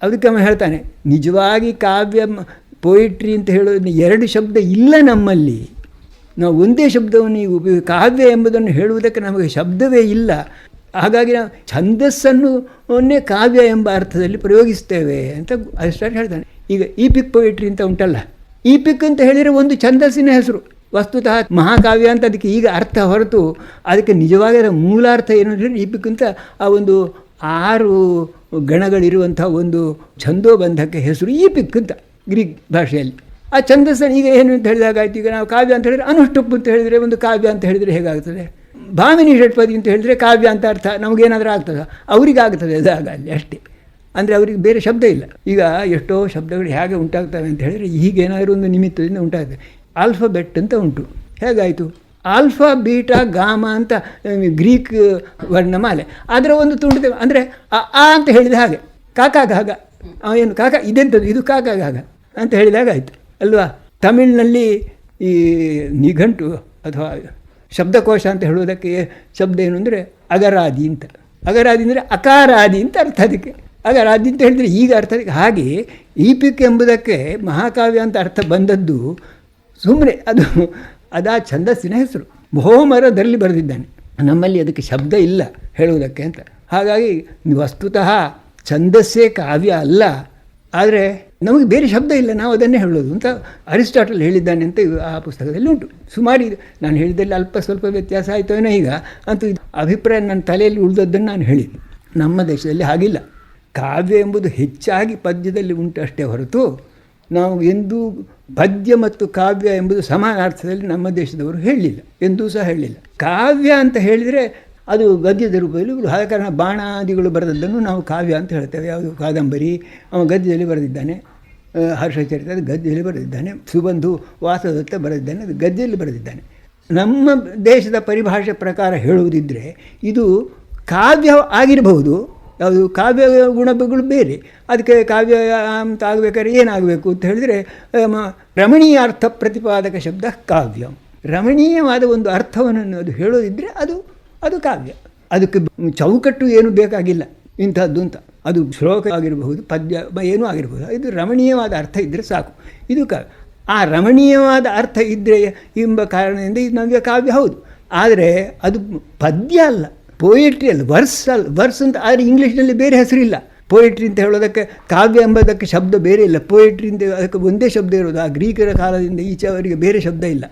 ಅದಕ್ಕೆ ಅವ ಹೇಳ್ತಾನೆ, ನಿಜವಾಗಿ ಕಾವ್ಯ ಪೋಯಿಟ್ರಿ ಅಂತ ಹೇಳೋದನ್ನ ಎರಡು ಶಬ್ದ ಇಲ್ಲ ನಮ್ಮಲ್ಲಿ. ನಾವು ಒಂದೇ ಶಬ್ದವನ್ನು ಈಗ ಉಪಯೋಗ, ಕಾವ್ಯ ಎಂಬುದನ್ನು ಹೇಳುವುದಕ್ಕೆ ನಮಗೆ ಶಬ್ದವೇ ಇಲ್ಲ. ಹಾಗಾಗಿ ನಾವು ಛಂದಸ್ಸನ್ನು ಒಂದೇ ಕಾವ್ಯ ಎಂಬ ಅರ್ಥದಲ್ಲಿ ಪ್ರಯೋಗಿಸ್ತೇವೆ ಅಂತ ಅಷ್ಟಾಗಿ ಹೇಳ್ತಾನೆ. ಈಗ ಈ ಪಿಕ್ ಪೊಯಿಟ್ರಿ ಅಂತ ಉಂಟಲ್ಲ? ಈ ಪಿಕ್ ಅಂತ ಹೇಳಿದರೆ ಒಂದು ಛಂದಸ್ಸಿನ ಹೆಸರು. ವಸ್ತುತಃ ಮಹಾಕಾವ್ಯ ಅಂತ ಅದಕ್ಕೆ ಈಗ ಅರ್ಥ ಹೊರತು ಅದಕ್ಕೆ ನಿಜವಾಗಿ ಅದರ ಮೂಲಾರ್ಥ ಏನು ಅಂದರೆ ಈ ಪಿಕ್ ಅಂತ ಆ ಒಂದು ಆರು ಗಣಗಳಿರುವಂಥ ಒಂದು ಛಂದೋಬಂಧಕ್ಕೆ ಹೆಸರು ಈ ಪಿಕ್ ಅಂತ ಗ್ರೀಕ್ ಭಾಷೆಯಲ್ಲಿ. ಆ ಛಂದಸ್ಸನ್ನು ಈಗ ಏನು ಅಂತ ಹೇಳಿದಾಗ ಆಯ್ತು, ಈಗ ನಾವು ಕಾವ್ಯ ಅಂತ ಹೇಳಿದರೆ ಅನುಷ್ಟುಪ್ ಅಂತ ಹೇಳಿದರೆ ಒಂದು ಕಾವ್ಯ ಅಂತ ಹೇಳಿದರೆ ಹೇಗಾಗ್ತದೆ? ಭಾವಿನಿ ಷಟ್ಪದಿ ಅಂತ ಹೇಳಿದರೆ ಕಾವ್ಯ ಅಂತ ಅರ್ಥ, ನಮಗೇನಾದರೂ ಆಗ್ತದೆ? ಅವರಿಗೆ ಆಗ್ತದೆ ಅದಾಗ ಅಲ್ಲಿ ಅಷ್ಟೇ. ಅಂದರೆ ಅವರಿಗೆ ಬೇರೆ ಶಬ್ದ ಇಲ್ಲ. ಈಗ ಎಷ್ಟೋ ಶಬ್ದಗಳು ಹೇಗೆ ಉಂಟಾಗ್ತವೆ ಅಂತ ಹೇಳಿದರೆ ಈಗೇನಾದರೂ ಒಂದು ನಿಮಿತ್ತದಿಂದ ಉಂಟಾಗ್ತದೆ. ಆಲ್ಫಾಬೆಟ್ ಅಂತ ಉಂಟು. ಹೇಗಾಯಿತು? ಆಲ್ಫಾ, ಬೀಟಾ, ಗಾಮ ಅಂತ ಗ್ರೀಕ್ ವರ್ಣಮಾಲೆ. ಅದರ ಒಂದು ತುಂಡು ಅಂದರೆ ಆ ಅಂತ ಹೇಳಿದ ಹಾಗೆ. ಕಾಕಾಗ ಹಾಗ ಏನು ಕಾಕ ಇದೆಂಥದ್ದು ಇದು ಕಾಕಾಗ ಹಾಗ ಅಂತ ಹೇಳಿದಾಗ ಆಯಿತು. ಅಲ್ವಾ? ತಮಿಳಿನಲ್ಲಿ ಈ ನಿಘಂಟು ಅಥವಾ ಶಬ್ದಕೋಶ ಅಂತ ಹೇಳುವುದಕ್ಕೆ ಶಬ್ದ ಏನು ಅಂದರೆ ಅಗರಾದಿ ಅಂತ. ಅಗರಾದಿ ಅಂದರೆ ಅಕಾರಾದಿ ಅಂತ ಅರ್ಥ ಅದಕ್ಕೆ. ಅಗರಾದಿ ಅಂತ ಹೇಳಿದರೆ ಈಗ ಅರ್ಥ ಅದಕ್ಕೆ. ಹಾಗೆ ಈ ಪಿಕ್ ಎಂಬುದಕ್ಕೆ ಮಹಾಕಾವ್ಯ ಅಂತ ಅರ್ಥ ಬಂದದ್ದು ಸುಮ್ಮನೆ ಅದು ಅದಾ ಛಂದಸ್ಸಿನ ಹೆಸರು. ಬಹುಮರದಲ್ಲಿ ಬರೆದಿದ್ದಾನೆ. ನಮ್ಮಲ್ಲಿ ಅದಕ್ಕೆ ಶಬ್ದ ಇಲ್ಲ ಹೇಳುವುದಕ್ಕೆ ಅಂತ. ಹಾಗಾಗಿ ವಸ್ತುತಃ ಛಂದಸ್ಸೇ ಕಾವ್ಯ ಅಲ್ಲ. ಆದರೆ ನಮಗೆ ಬೇರೆ ಶಬ್ದ ಇಲ್ಲ, ನಾವು ಅದನ್ನೇ ಹೇಳೋದು ಅಂತ ಅರಿಸ್ಟಾಟಲ್ ಹೇಳಿದ್ದಾನೆ ಅಂತ ಆ ಪುಸ್ತಕದಲ್ಲಿ ಉಂಟು. ಸುಮಾರು ಇದು. ನಾನು ಹೇಳಿದಲ್ಲಿ ಅಲ್ಪ ಸ್ವಲ್ಪ ವ್ಯತ್ಯಾಸ ಆಯಿತು ಏನೋ ಈಗ ಅಂತೂ ಇದು ಅಭಿಪ್ರಾಯ ನನ್ನ ತಲೆಯಲ್ಲಿ ಉಳಿದದ್ದನ್ನು ನಾನು ಹೇಳಿದ್ದೆ. ನಮ್ಮ ದೇಶದಲ್ಲಿ ಹಾಗಿಲ್ಲ. ಕಾವ್ಯ ಎಂಬುದು ಹೆಚ್ಚಾಗಿ ಪದ್ಯದಲ್ಲಿ ಉಂಟು ಅಷ್ಟೇ ಹೊರತು ನಾವು ಎಂದೂ ಪದ್ಯ ಮತ್ತು ಕಾವ್ಯ ಎಂಬುದು ಸಮಾನಾರ್ಥದಲ್ಲಿ ನಮ್ಮ ದೇಶದವರು ಹೇಳಲಿಲ್ಲ, ಎಂದೂ ಸಹ ಹೇಳಲಿಲ್ಲ. ಕಾವ್ಯ ಅಂತ ಹೇಳಿದರೆ ಅದು ಗದ್ಯದ ರೂಪದಲ್ಲಿ ಆದ ಕಾರಣ ಬಾಣಾದಿಗಳು ಬರೆದದ್ದನ್ನು ನಾವು ಕಾವ್ಯ ಅಂತ ಹೇಳ್ತೇವೆ. ಯಾವುದು ಕಾದಂಬರಿ ಅವನು ಗದ್ಯದಲ್ಲಿ ಬರೆದಿದ್ದಾನೆ. ಹರ್ಷಚರಿತ ಅದು ಗದ್ದೆಯಲ್ಲಿ ಬರೆದಿದ್ದಾನೆ, ಸುಬಂಧು ವಾಸದತ್ತ ಬರೆದಿದ್ದಾನೆ, ಅದು ಗದ್ದೆಯಲ್ಲಿ ಬರೆದಿದ್ದಾನೆ. ನಮ್ಮ ದೇಶದ ಪರಿಭಾಷೆ ಪ್ರಕಾರ ಹೇಳುವುದಿದ್ದರೆ ಇದು ಕಾವ್ಯ ಆಗಿರಬಹುದು, ಯಾವುದು ಕಾವ್ಯ ಗುಣಗಳು ಬೇರೆ, ಅದಕ್ಕೆ ಕಾವ್ಯ ಅಂತ ಆಗಬೇಕಾದ್ರೆ ಏನಾಗಬೇಕು ಅಂತ ಹೇಳಿದರೆ ರಮಣೀಯ ಅರ್ಥ ಪ್ರತಿಪಾದಕ ಶಬ್ದ ಕಾವ್ಯ. ರಮಣೀಯವಾದ ಒಂದು ಅರ್ಥವನ್ನು ಅದು ಹೇಳೋದಿದ್ದರೆ ಅದು ಅದು ಕಾವ್ಯ. ಅದಕ್ಕೆ ಚೌಕಟ್ಟು ಏನು ಬೇಕಾಗಿಲ್ಲ, ಇಂಥದ್ದು ಅಂತ. ಅದು ಶ್ಲೋಕ ಆಗಿರಬಹುದು, ಪದ್ಯ ಏನೂ ಆಗಿರಬಹುದು. ಇದು ರಮಣೀಯವಾದ ಅರ್ಥ ಇದ್ದರೆ ಸಾಕು. ಇದು ಕ, ಆ ರಮಣೀಯವಾದ ಅರ್ಥ ಇದ್ದರೆ ಎಂಬ ಕಾರಣದಿಂದ ಇದು ನಮಗೆ ಕಾವ್ಯ ಹೌದು. ಆದರೆ ಅದು ಪದ್ಯ ಅಲ್ಲ ಪೋಯೆಟ್ರಿ ಅಲ್ಲ ವರ್ಸ್ ಅಲ್ಲ ವರ್ಸ್ ಅಂತ ಆದರೆ ಇಂಗ್ಲೀಷ್ನಲ್ಲಿ ಬೇರೆ ಹೆಸರಿಲ್ಲ. ಪೋಯೆಟ್ರಿ ಅಂತ ಹೇಳೋದಕ್ಕೆ ಕಾವ್ಯ ಎಂಬುದಕ್ಕೆ ಶಬ್ದ ಬೇರೆ ಇಲ್ಲ. ಪೋಯೆಟ್ರಿ ಅಂತ ಅದಕ್ಕೆ ಒಂದೇ ಶಬ್ದ ಇರೋದು. ಆ ಗ್ರೀಕರ ಕಾಲದಿಂದ ಈಚೆ ಅವರಿಗೆ ಬೇರೆ ಶಬ್ದ ಇಲ್ಲ.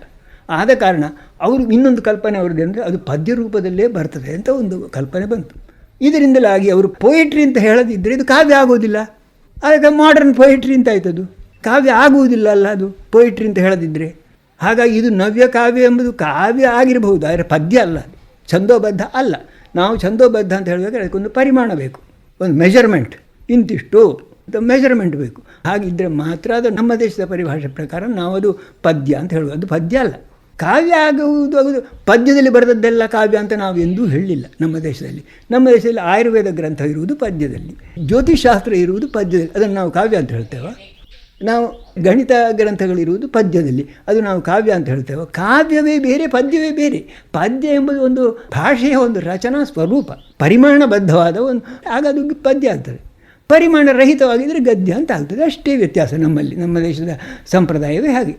ಆದ ಕಾರಣ ಅವರು ಇನ್ನೊಂದು ಕಲ್ಪನೆ ಅವ್ರದ್ದು ಅಂದರೆ ಅದು ಪದ್ಯ ರೂಪದಲ್ಲೇ ಬರ್ತದೆ ಅಂತ ಒಂದು ಕಲ್ಪನೆ ಬಂತು. ಇದರಿಂದಲಾಗಿ ಅವರು ಪೋಯಿಟ್ರಿ ಅಂತ ಹೇಳದಿದ್ದರೆ ಇದು ಕಾವ್ಯ ಆಗೋದಿಲ್ಲ. ಅದಕ್ಕೆ ಮಾಡರ್ನ್ ಪೊಯಿಟ್ರಿ ಅಂತ ಆಯ್ತದು. ಕಾವ್ಯ ಆಗುವುದಿಲ್ಲ ಅಲ್ಲ ಅದು ಪೊಯಿಟ್ರಿ ಅಂತ ಹೇಳದಿದ್ದರೆ ಹಾಗಾಗಿ ಇದು ನವ್ಯ ಕಾವ್ಯ ಎಂಬುದು ಕಾವ್ಯ ಆಗಿರಬಹುದು, ಆದರೆ ಪದ್ಯ ಅಲ್ಲ ಛಂದೋಬದ್ಧ ಅಲ್ಲ. ನಾವು ಛಂದೋಬದ್ಧ ಅಂತ ಹೇಳಬೇಕಾದ್ರೆ ಅದಕ್ಕೊಂದು ಪರಿಮಾಣ ಬೇಕು. ಒಂದು ಮೆಜರ್ಮೆಂಟ್ ಇಂತಿಷ್ಟು ಮೆಜರ್ಮೆಂಟ್ ಬೇಕು. ಹಾಗಿದ್ದರೆ ಮಾತ್ರ ಅದು ನಮ್ಮ ದೇಶದ ಪರಿಭಾಷೆ ಪ್ರಕಾರ ನಾವು ಅದು ಪದ್ಯ ಅಂತ ಹೇಳುವುದು ಅದು ಪದ್ಯ ಅಲ್ಲ. ಕಾವ್ಯ ಆಗುವುದು ಆಗುವುದು. ಪದ್ಯದಲ್ಲಿ ಬರೆದದ್ದೆಲ್ಲ ಕಾವ್ಯ ಅಂತ ನಾವು ಎಂದೂ ಹೇಳಲಿಲ್ಲ ನಮ್ಮ ದೇಶದಲ್ಲಿ. ನಮ್ಮ ದೇಶದಲ್ಲಿ ಆಯುರ್ವೇದ ಗ್ರಂಥ ಇರುವುದು ಪದ್ಯದಲ್ಲಿ. ಜ್ಯೋತಿಷಾಸ್ತ್ರ ಇರುವುದು ಪದ್ಯದಲ್ಲಿ. ಅದನ್ನು ನಾವು ಕಾವ್ಯ ಅಂತ ಹೇಳ್ತೇವೆ? ನಾವು ಗಣಿತ ಗ್ರಂಥಗಳಿರುವುದು ಪದ್ಯದಲ್ಲಿ. ಅದು ನಾವು ಕಾವ್ಯ ಅಂತ ಹೇಳ್ತೇವೆ? ಕಾವ್ಯವೇ ಬೇರೆ, ಪದ್ಯವೇ ಬೇರೆ. ಪದ್ಯ ಎಂಬುದು ಒಂದು ಭಾಷೆಯ ಒಂದು ರಚನಾ ಸ್ವರೂಪ. ಪರಿಮಾಣಬದ್ಧವಾದ ಒಂದು, ಆಗ ಅದು ಪದ್ಯ ಆಗ್ತದೆ. ಪರಿಮಾಣ ರಹಿತವಾಗಿದ್ದರೆ ಗದ್ಯ ಅಂತ ಆಗ್ತದೆ. ಅಷ್ಟೇ ವ್ಯತ್ಯಾಸ ನಮ್ಮಲ್ಲಿ. ನಮ್ಮ ದೇಶದ ಸಂಪ್ರದಾಯವೇ ಹಾಗೆ.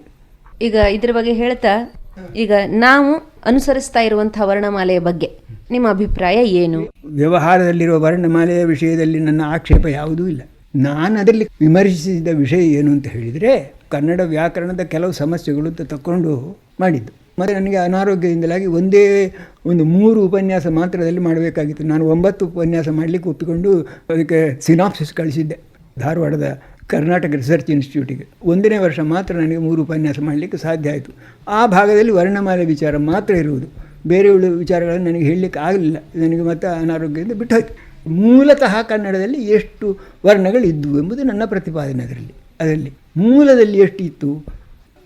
ಈಗ ಇದರ ಬಗ್ಗೆ ಹೇಳ್ತಾ ಈಗ ನಾವು ಅನುಸರಿಸ್ತಾ ಇರುವಂತಹ ವರ್ಣಮಾಲೆಯ ಬಗ್ಗೆ ನಿಮ್ಮ ಅಭಿಪ್ರಾಯ ಏನು? ವ್ಯವಹಾರದಲ್ಲಿರುವ ವರ್ಣಮಾಲೆಯ ವಿಷಯದಲ್ಲಿ ನನ್ನ ಆಕ್ಷೇಪ ಯಾವುದೂ ಇಲ್ಲ. ನಾನು ಅದರಲ್ಲಿ ವಿಮರ್ಶಿಸಿದ ವಿಷಯ ಏನು ಅಂತ ಹೇಳಿದರೆ, ಕನ್ನಡ ವ್ಯಾಕರಣದ ಕೆಲವು ಸಮಸ್ಯೆಗಳು ಅಂತ ತಕ್ಕೊಂಡು ಮಾಡಿದ್ದು. ಮತ್ತು ನನಗೆ ಅನಾರೋಗ್ಯದಿಂದಲಾಗಿ ಒಂದೇ ಒಂದು ಮೂರು ಉಪನ್ಯಾಸ ಮಾತ್ರದಲ್ಲಿ ಮಾಡಬೇಕಾಗಿತ್ತು. ನಾನು ಒಂಬತ್ತು ಉಪನ್ಯಾಸ ಮಾಡಲಿಕ್ಕೆ ಒಪ್ಪಿಕೊಂಡು ಅದಕ್ಕೆ ಸಿನಾಪ್ಸಿಸ್ ಕಳಿಸಿದ್ದೆ. ಧಾರವಾಡದ ಕರ್ನಾಟಕ ರಿಸರ್ಚ್ ಇನ್ಸ್ಟಿಟ್ಯೂಟಿಗೆ. ಒಂದನೇ ವರ್ಷ ಮಾತ್ರ ನನಗೆ ಮೂರು ಉಪನ್ಯಾಸ ಮಾಡಲಿಕ್ಕೆ ಸಾಧ್ಯ ಆಯಿತು. ಆ ಭಾಗದಲ್ಲಿ ವರ್ಣಮಾಲೆ ವಿಚಾರ ಮಾತ್ರ ಇರುವುದು. ಬೇರೆ ಉಳಿದ ವಿಚಾರಗಳನ್ನು ನನಗೆ ಹೇಳಲಿಕ್ಕೆ ಆಗಲಿಲ್ಲ. ನನಗೆ ಮತ್ತೆ ಅನಾರೋಗ್ಯದಿಂದ ಬಿಟ್ಟು ಮೂಲತಃ ಕನ್ನಡದಲ್ಲಿ ಎಷ್ಟು ವರ್ಣಗಳಿದ್ದವು ಎಂಬುದು ನನ್ನ ಪ್ರತಿಪಾದನೆ ಅದರಲ್ಲಿ. ಅದರಲ್ಲಿ ಮೂಲದಲ್ಲಿ ಎಷ್ಟು ಇತ್ತು?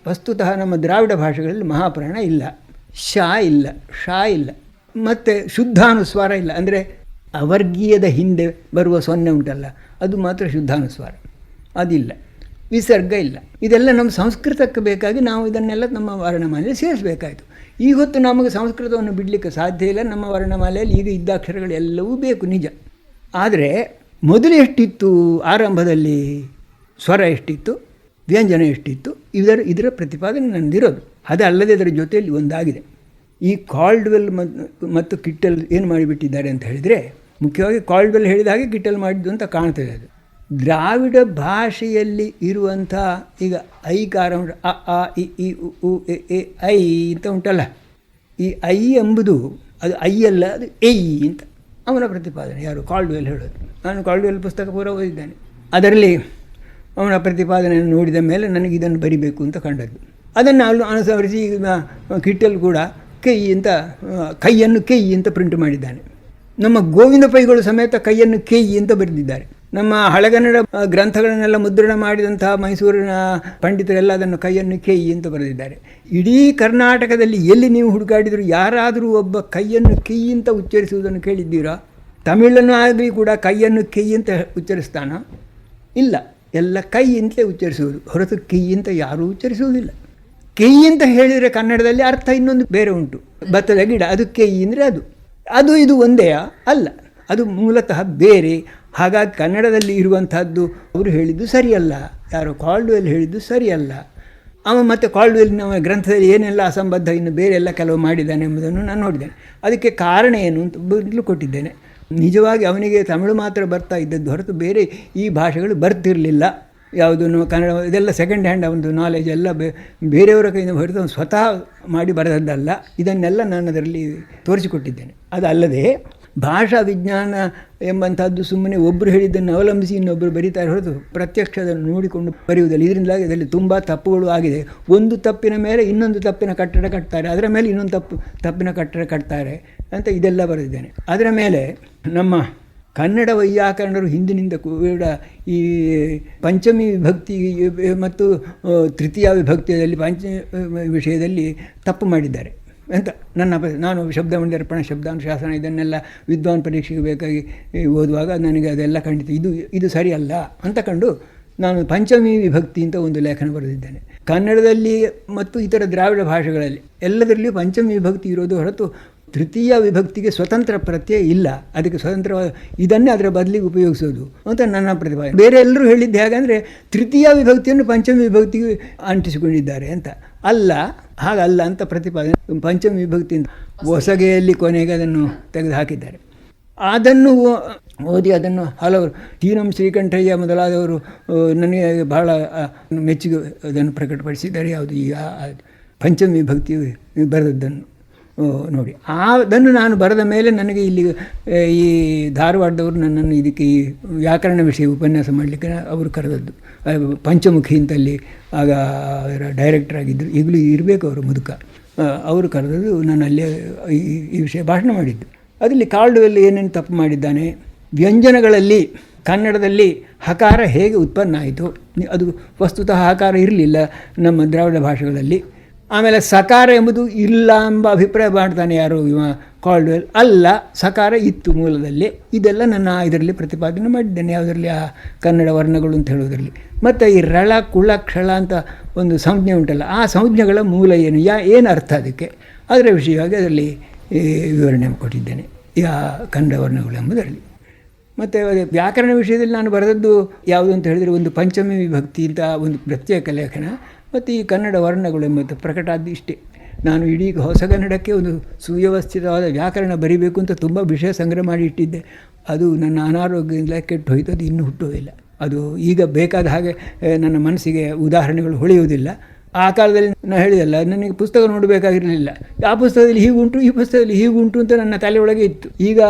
ವಸ್ತುತಃ ನಮ್ಮ ದ್ರಾವಿಡ ಭಾಷೆಗಳಲ್ಲಿ ಮಹಾಪ್ರಾಣ ಇಲ್ಲ. ಶಾ ಇಲ್ಲ. ಶಾ ಇಲ್ಲ. ಮತ್ತು ಶುದ್ಧಾನುಸ್ವಾರ ಇಲ್ಲ. ಅಂದರೆ ಅವರ್ಗೀಯದ ಹಿಂದೆ ಬರುವ ಸೊನ್ನೆ ಉಂಟಲ್ಲ. ಅದು ಮಾತ್ರ ಶುದ್ಧಾನುಸ್ವಾರ. ಅದಿಲ್ಲ. ವಿಸರ್ಗ ಇಲ್ಲ. ಇದೆಲ್ಲ ನಮ್ಮ ಸಂಸ್ಕೃತಕ್ಕೆ ಬೇಕಾಗಿ ನಾವು ಇದನ್ನೆಲ್ಲ ನಮ್ಮ ವರ್ಣಮಾಲೆಯಲ್ಲಿ ಸೇರಿಸಬೇಕಾಯಿತು. ಈ ಹೊತ್ತು ನಮಗೆ ಸಂಸ್ಕೃತವನ್ನು ಬಿಡಲಿಕ್ಕೆ ಸಾಧ್ಯ ಇಲ್ಲ. ನಮ್ಮ ವರ್ಣಮಾಲೆಯಲ್ಲಿ ಈಗ ಇದ್ದ ಅಕ್ಷರಗಳೆಲ್ಲವೂ ಬೇಕು, ನಿಜ. ಆದರೆ ಮೊದಲು ಎಷ್ಟಿತ್ತು? ಆರಂಭದಲ್ಲಿ ಸ್ವರ ಎಷ್ಟಿತ್ತು? ವ್ಯಂಜನ ಎಷ್ಟಿತ್ತು? ಇದರ ಇದರ ಪ್ರತಿಪಾದನೆ ನನ್ನದಿರೋದು. ಅದಲ್ಲದೆ ಇದರ ಜೊತೆಯಲ್ಲಿ ಒಂದಾಗಿದೆ. ಈ ಕಾಲ್ಡ್ವೆಲ್ ಮತ್ತು ಕಿಟ್ಟಲ್ ಏನು ಮಾಡಿಬಿಟ್ಟಿದ್ದಾರೆ ಅಂತ ಹೇಳಿದರೆ, ಮುಖ್ಯವಾಗಿ ಕಾಲ್ಡ್ವೆಲ್ ಹೇಳಿದ ಹಾಗೆ ಕಿಟ್ಟಲ್ ಮಾಡಿದ್ದು ಅಂತ ಕಾಣ್ತದೆ ಅದು. ದ್ರಾವಿಡ ಭಾಷೆಯಲ್ಲಿ ಇರುವಂಥ ಈಗ ಐಕಾರ ಉಂಟು. ಅ ಆ ಇ ಈ ಉ ಎ ಎ, ಐ ಅಂತ ಉಂಟಲ್ಲ? ಈ ಐ ಎಂಬುದು ಅದು ಐ ಅಲ್ಲ, ಅದು ಎಯ್ ಅಂತ ಅವನ ಪ್ರತಿಪಾದನೆ. ಯಾರು? ಕಾಲ್ಡ್ವೆಲ್ ಹೇಳೋದು. ನಾನು ಕಾಲ್ಡ್ವೆಲ್ ಪುಸ್ತಕ ಪೂರ ಓದಿದ್ದೇನೆ. ಅದರಲ್ಲಿ ಅವನ ಪ್ರತಿಪಾದನೆಯನ್ನು ನೋಡಿದ ಮೇಲೆ ನನಗೆ ಇದನ್ನು ಬರಿಬೇಕು ಅಂತ ಕಂಡದ್ದು. ಅದನ್ನು ಅಲ್ಲೂ ಅನುಸರಿಸಿ ಈಗ ಕಿಟ್ಟಲ್ ಕೂಡ ಕೈ ಅಂತ ಕೈಯನ್ನು ಕೈ ಅಂತ ಪ್ರಿಂಟ್ ಮಾಡಿದ್ದಾನೆ. ನಮ್ಮ ಗೋವಿಂದ ಪೈಗಳು ಸಮೇತ ಕೈಯನ್ನು ಕೈ ಅಂತ ಬರೆದಿದ್ದಾರೆ. ನಮ್ಮ ಹಳೆಗನ್ನಡ ಗ್ರಂಥಗಳನ್ನೆಲ್ಲ ಮುದ್ರಣ ಮಾಡಿದಂತಹ ಮೈಸೂರಿನ ಪಂಡಿತರೆಲ್ಲ ಅದನ್ನು ಕೈಯನ್ನು ಕೇಯಿ ಅಂತ ಬರೆದಿದ್ದಾರೆ. ಇಡೀ ಕರ್ನಾಟಕದಲ್ಲಿ ಎಲ್ಲಿ ನೀವು ಹುಡುಕಾಡಿದರೂ ಯಾರಾದರೂ ಒಬ್ಬ ಕೈಯನ್ನು ಕೈ ಅಂತ ಉಚ್ಚರಿಸುವುದನ್ನು ಕೇಳಿದ್ದೀರಾ? ತಮಿಳನ್ನು ಆಗಲಿ ಕೂಡ ಕೈಯನ್ನು ಕೈ ಅಂತ ಉಚ್ಚರಿಸ್ತಾನ? ಇಲ್ಲ. ಎಲ್ಲ ಕೈ ಅಂತಲೇ ಉಚ್ಚರಿಸುವುದು. ಹೊರತು ಕೈ ಅಂತ ಯಾರೂ ಉಚ್ಚರಿಸುವುದಿಲ್ಲ. ಕೈ ಅಂತ ಹೇಳಿದರೆ ಕನ್ನಡದಲ್ಲಿ ಅರ್ಥ ಇನ್ನೊಂದು ಬೇರೆ ಉಂಟು. ಭತ್ತದ ಗಿಡ, ಅದು ಕೈ ಅಂದರೆ ಅದು. ಅದು ಇದು ಒಂದೇಯಾ ಅಲ್ಲ. ಅದು ಮೂಲತಃ ಬೇರೆ. ಹಾಗಾಗಿ ಕನ್ನಡದಲ್ಲಿ ಇರುವಂಥದ್ದು ಅವರು ಹೇಳಿದ್ದು ಸರಿಯಲ್ಲ. ಯಾರು ಕಾಲ್ಡ್ವೆಲ್ ಹೇಳಿದ್ದು ಸರಿಯಲ್ಲ. ಅವ ಮತ್ತು ಕಾಲ್ಡ್ವೆಲ್ನ ಗ್ರಂಥದಲ್ಲಿ ಏನೆಲ್ಲ ಅಸಂಬದ್ಧ, ಇನ್ನು ಬೇರೆ ಎಲ್ಲ ಕೆಲವು ಮಾಡಿದ್ದಾನೆ ಎಂಬುದನ್ನು ನಾನು ನೋಡಿದ್ದೇನೆ. ಅದಕ್ಕೆ ಕಾರಣ ಏನು ಅಂತ ಬದಲು ಕೊಟ್ಟಿದ್ದೇನೆ. ನಿಜವಾಗಿ ಅವನಿಗೆ ತಮಿಳು ಮಾತ್ರ ಬರ್ತಾ ಇದ್ದದ್ದು ಹೊರತು ಬೇರೆ ಈ ಭಾಷೆಗಳು ಬರ್ತಿರಲಿಲ್ಲ. ಯಾವುದನ್ನು ಕನ್ನಡ, ಇದೆಲ್ಲ ಸೆಕೆಂಡ್ ಹ್ಯಾಂಡ್ ಒಂದು ನಾಲೆಜ್ ಎಲ್ಲ ಬೇರೆಯವರ ಕೈಯಿಂದ ಹೊರತು ಸ್ವತಃ ಮಾಡಿ ಬರೆದದ್ದಲ್ಲ. ಇದನ್ನೆಲ್ಲ ನಾನು ಅದರಲ್ಲಿ ತೋರಿಸಿಕೊಟ್ಟಿದ್ದೇನೆ. ಅದಲ್ಲದೆ ಭಾಷಾ ವಿಜ್ಞಾನ ಎಂಬಂಥದ್ದು ಸುಮ್ಮನೆ ಒಬ್ಬರು ಹೇಳಿದ್ದನ್ನು ಅವಲಂಬಿಸಿ ಇನ್ನೊಬ್ಬರು ಬರೀತಾರೆ ಹೊರತು ಪ್ರತ್ಯಕ್ಷ ಅದನ್ನು ನೋಡಿಕೊಂಡು ಬರೆಯುವುದಿಲ್ಲ. ಇದರಿಂದಾಗಿ ಅದರಲ್ಲಿ ತುಂಬ ತಪ್ಪುಗಳು ಆಗಿದೆ. ಒಂದು ತಪ್ಪಿನ ಮೇಲೆ ಇನ್ನೊಂದು ತಪ್ಪಿನ ಕಟ್ಟಡ ಕಟ್ತಾರೆ. ಅದರ ಮೇಲೆ ಇನ್ನೊಂದು ತಪ್ಪು, ತಪ್ಪಿನ ಕಟ್ಟಡ ಕಟ್ತಾರೆ ಅಂತ ಇದೆಲ್ಲ ಬರೆದಿದ್ದೇನೆ. ಅದರ ಮೇಲೆ ನಮ್ಮ ಕನ್ನಡ ವೈಯಾಕರಣರು ಹಿಂದಿನಿಂದ ಕೂಡ ಈ ಪಂಚಮಿ ವಿಭಕ್ತಿ ಮತ್ತು ತೃತೀಯ ವಿಭಕ್ತಿಯಲ್ಲಿ, ಪಂಚ, ವಿಷಯದಲ್ಲಿ ತಪ್ಪು ಮಾಡಿದ್ದಾರೆ. ಅಂತ ನನ್ನ ನಾನು ಶಬ್ದ ಮಂಡರ್ಪಣ ಶಬ್ದಾನುಶಾಸನ ಇದನ್ನೆಲ್ಲ ವಿದ್ವಾನ್ ಪರೀಕ್ಷೆಗೆ ಬೇಕಾಗಿ ಓದುವಾಗ ನನಗೆ ಅದೆಲ್ಲ ಖಂಡಿತ, ಇದು ಇದು ಸರಿಯಲ್ಲ ಅಂತ ಕಂಡು ನಾನು ಪಂಚಮಿ ವಿಭಕ್ತಿ ಅಂತ ಒಂದು ಲೇಖನ ಬರೆದಿದ್ದೇನೆ. ಕನ್ನಡದಲ್ಲಿ ಮತ್ತು ಇತರ ದ್ರಾವಿಡ ಭಾಷೆಗಳಲ್ಲಿ ಎಲ್ಲದರಲ್ಲಿಯೂ ಪಂಚಮಿ ವಿಭಕ್ತಿ ಇರೋದು ಹೊರತು ತೃತೀಯ ವಿಭಕ್ತಿಗೆ ಸ್ವತಂತ್ರ ಪ್ರತ್ಯಯ ಇಲ್ಲ. ಅದಕ್ಕೆ ಸ್ವತಂತ್ರ ಇದನ್ನೇ ಅದರ ಬದಲಿಗೆ ಉಪಯೋಗಿಸೋದು ಅಂತ ನನ್ನ ಪ್ರತಿಭಾ ಬೇರೆ ಎಲ್ಲರೂ ಹೇಳಿದ್ದು ಹೇಗಂದರೆ ತೃತೀಯ ವಿಭಕ್ತಿಯನ್ನು ಪಂಚಮ ವಿಭಕ್ತಿಗೆ ಅಂಟಿಸಿಕೊಂಡಿದ್ದಾರೆ ಅಂತ. ಅಲ್ಲ, ಹಾಗಲ್ಲ ಅಂತ ಪ್ರತಿಪಾದನೆ. ಪಂಚಮ ವಿಭಕ್ತಿಯಿಂದ ಹೊಸಗೆಯಲ್ಲಿ ಕೊನೆಗೆ ಅದನ್ನು ತೆಗೆದು ಹಾಕಿದ್ದಾರೆ ಅದನ್ನು ಓದಿ ಅದನ್ನು ಹಲವರು ಟೀನಂ ಶ್ರೀಕಂಠಯ್ಯ ಮೊದಲಾದವರು ನನಗೆ ಬಹಳ ಮೆಚ್ಚುಗೆ ಅದನ್ನು ಪ್ರಕಟಪಡಿಸಿದ್ದಾರೆ. ಯಾವುದು ಈಗ ಪಂಚಮ ವಿಭಕ್ತಿ ಬರೆದದ್ದನ್ನು. ನೋಡಿ. ಆ, ಅದನ್ನು ನಾನು ಬರೆದ ಮೇಲೆ ನನಗೆ ಇಲ್ಲಿ ಈ ಧಾರವಾಡದವರು ನನ್ನನ್ನು ಇದಕ್ಕೆ ಈ ವ್ಯಾಕರಣ ವಿಷಯ ಉಪನ್ಯಾಸ ಮಾಡಲಿಕ್ಕೆ ಅವರು ಕರೆದದ್ದು. ಪಂಚಮುಖಿ ಅಂತಲ್ಲಿ ಆಗ ಅವರ ಡೈರೆಕ್ಟರ್ ಆಗಿದ್ದರು ಈಗಲೂ ಇರಬೇಕು ಅವರು ಮುದುಕ. ಅವರು ಕರೆದದ್ದು ನಾನು ಅಲ್ಲಿ ಈ ವಿಷಯ ಭಾಷಣ ಮಾಡಿದ್ದು. ಅದರಲ್ಲಿ ಕಾಲ್ಡುವಲ್ಲಿ ಏನೇನು ತಪ್ಪು ಮಾಡಿದ್ದಾನೆ? ವ್ಯಂಜನಗಳಲ್ಲಿ, ಕನ್ನಡದಲ್ಲಿ ಹಕಾರ ಹೇಗೆ ಉತ್ಪನ್ನ ಆಯಿತು? ಅದು ವಸ್ತುತಃ ಹಕಾರ ಇರಲಿಲ್ಲ ನಮ್ಮ ದ್ರಾವಿಡ ಭಾಷೆಗಳಲ್ಲಿ. ಆಮೇಲೆ ಸಕಾರ ಎಂಬುದು ಇಲ್ಲ ಎಂಬ ಅಭಿಪ್ರಾಯ ಮಾಡ್ತಾನೆ ಯಾರು ಇವ ಕಾಲ್ಡ್ವೆಲ್ ಅಲ್ಲ, ಸಕಾರ ಇತ್ತು ಮೂಲದಲ್ಲಿ. ಇದೆಲ್ಲ ನನ್ನ ಇದರಲ್ಲಿ ಪ್ರತಿಪಾದನೆ ಮಾಡಿದ್ದೇನೆ, ಯಾವುದರಲ್ಲಿ? ಆ ಕನ್ನಡ ವರ್ಣಗಳು ಅಂತ ಹೇಳೋದರಲ್ಲಿ ಮತ್ತು ಈ ರಳ ಕುಳ ಕ್ಷಳ ಅಂತ ಒಂದು ಸಂಜ್ಞೆ ಉಂಟಲ್ಲ, ಆ ಸಂಜ್ಞೆಗಳ ಮೂಲ ಏನು? ಯಾ, ಏನು ಅರ್ಥ ಅದಕ್ಕೆ? ಅದರ ವಿಷಯವಾಗಿ ಅದರಲ್ಲಿ ವಿವರಣೆ ಕೊಟ್ಟಿದ್ದೇನೆ, ಯಾ ಕನ್ನಡ ವರ್ಣಗಳು ಎಂಬುದರಲ್ಲಿ. ಮತ್ತು ವ್ಯಾಕರಣ ವಿಷಯದಲ್ಲಿ ನಾನು ಬರೆದದ್ದು ಯಾವುದು ಅಂತ ಹೇಳಿದರೆ ಒಂದು ಪಂಚಮಿ ವಿಭಕ್ತಿ ಅಂತ ಒಂದು ಪ್ರತ್ಯೇಕ ಲೇಖನ. ಮತ್ತು ಈ ಕನ್ನಡ ವರ್ಣಗಳು ಎಂಬುದು ಪ್ರಕಟ ಆದ್ದು ಇಷ್ಟೇ. ನಾನು ಇಡೀ ಹೊಸಗನ್ನಡಕ್ಕೆ ಒಂದು ಸುವ್ಯವಸ್ಥಿತವಾದ ವ್ಯಾಕರಣ ಬರಿಬೇಕು ಅಂತ ತುಂಬ ವಿಷಯ ಸಂಗ್ರಹ ಮಾಡಿ ಇಟ್ಟಿದ್ದೆ. ಅದು ನನ್ನ ಅನಾರೋಗ್ಯದಿಂದ ಕೆಟ್ಟು ಹೋಯಿತು, ಅದು ಇನ್ನೂ ಹುಟ್ಟುವುದಿಲ್ಲ. ಅದು ಈಗ ಬೇಕಾದ ಹಾಗೆ ನನ್ನ ಮನಸ್ಸಿಗೆ ಉದಾಹರಣೆಗಳು ಹೊಳೆಯುವುದಿಲ್ಲ. ಆ ಕಾಲದಲ್ಲಿ ನಾನು ಹೇಳಿದಲ್ಲ ನನಗೆ ಪುಸ್ತಕ ನೋಡಬೇಕಾಗಿರಲಿಲ್ಲ. ಆ ಪುಸ್ತಕದಲ್ಲಿ ಹೀಗುಂಟು ಈ ಪುಸ್ತಕದಲ್ಲಿ ಹೀಗುಂಟು ಅಂತ ನನ್ನ ತಲೆಯೊಳಗೆ ಇತ್ತು. ಈಗ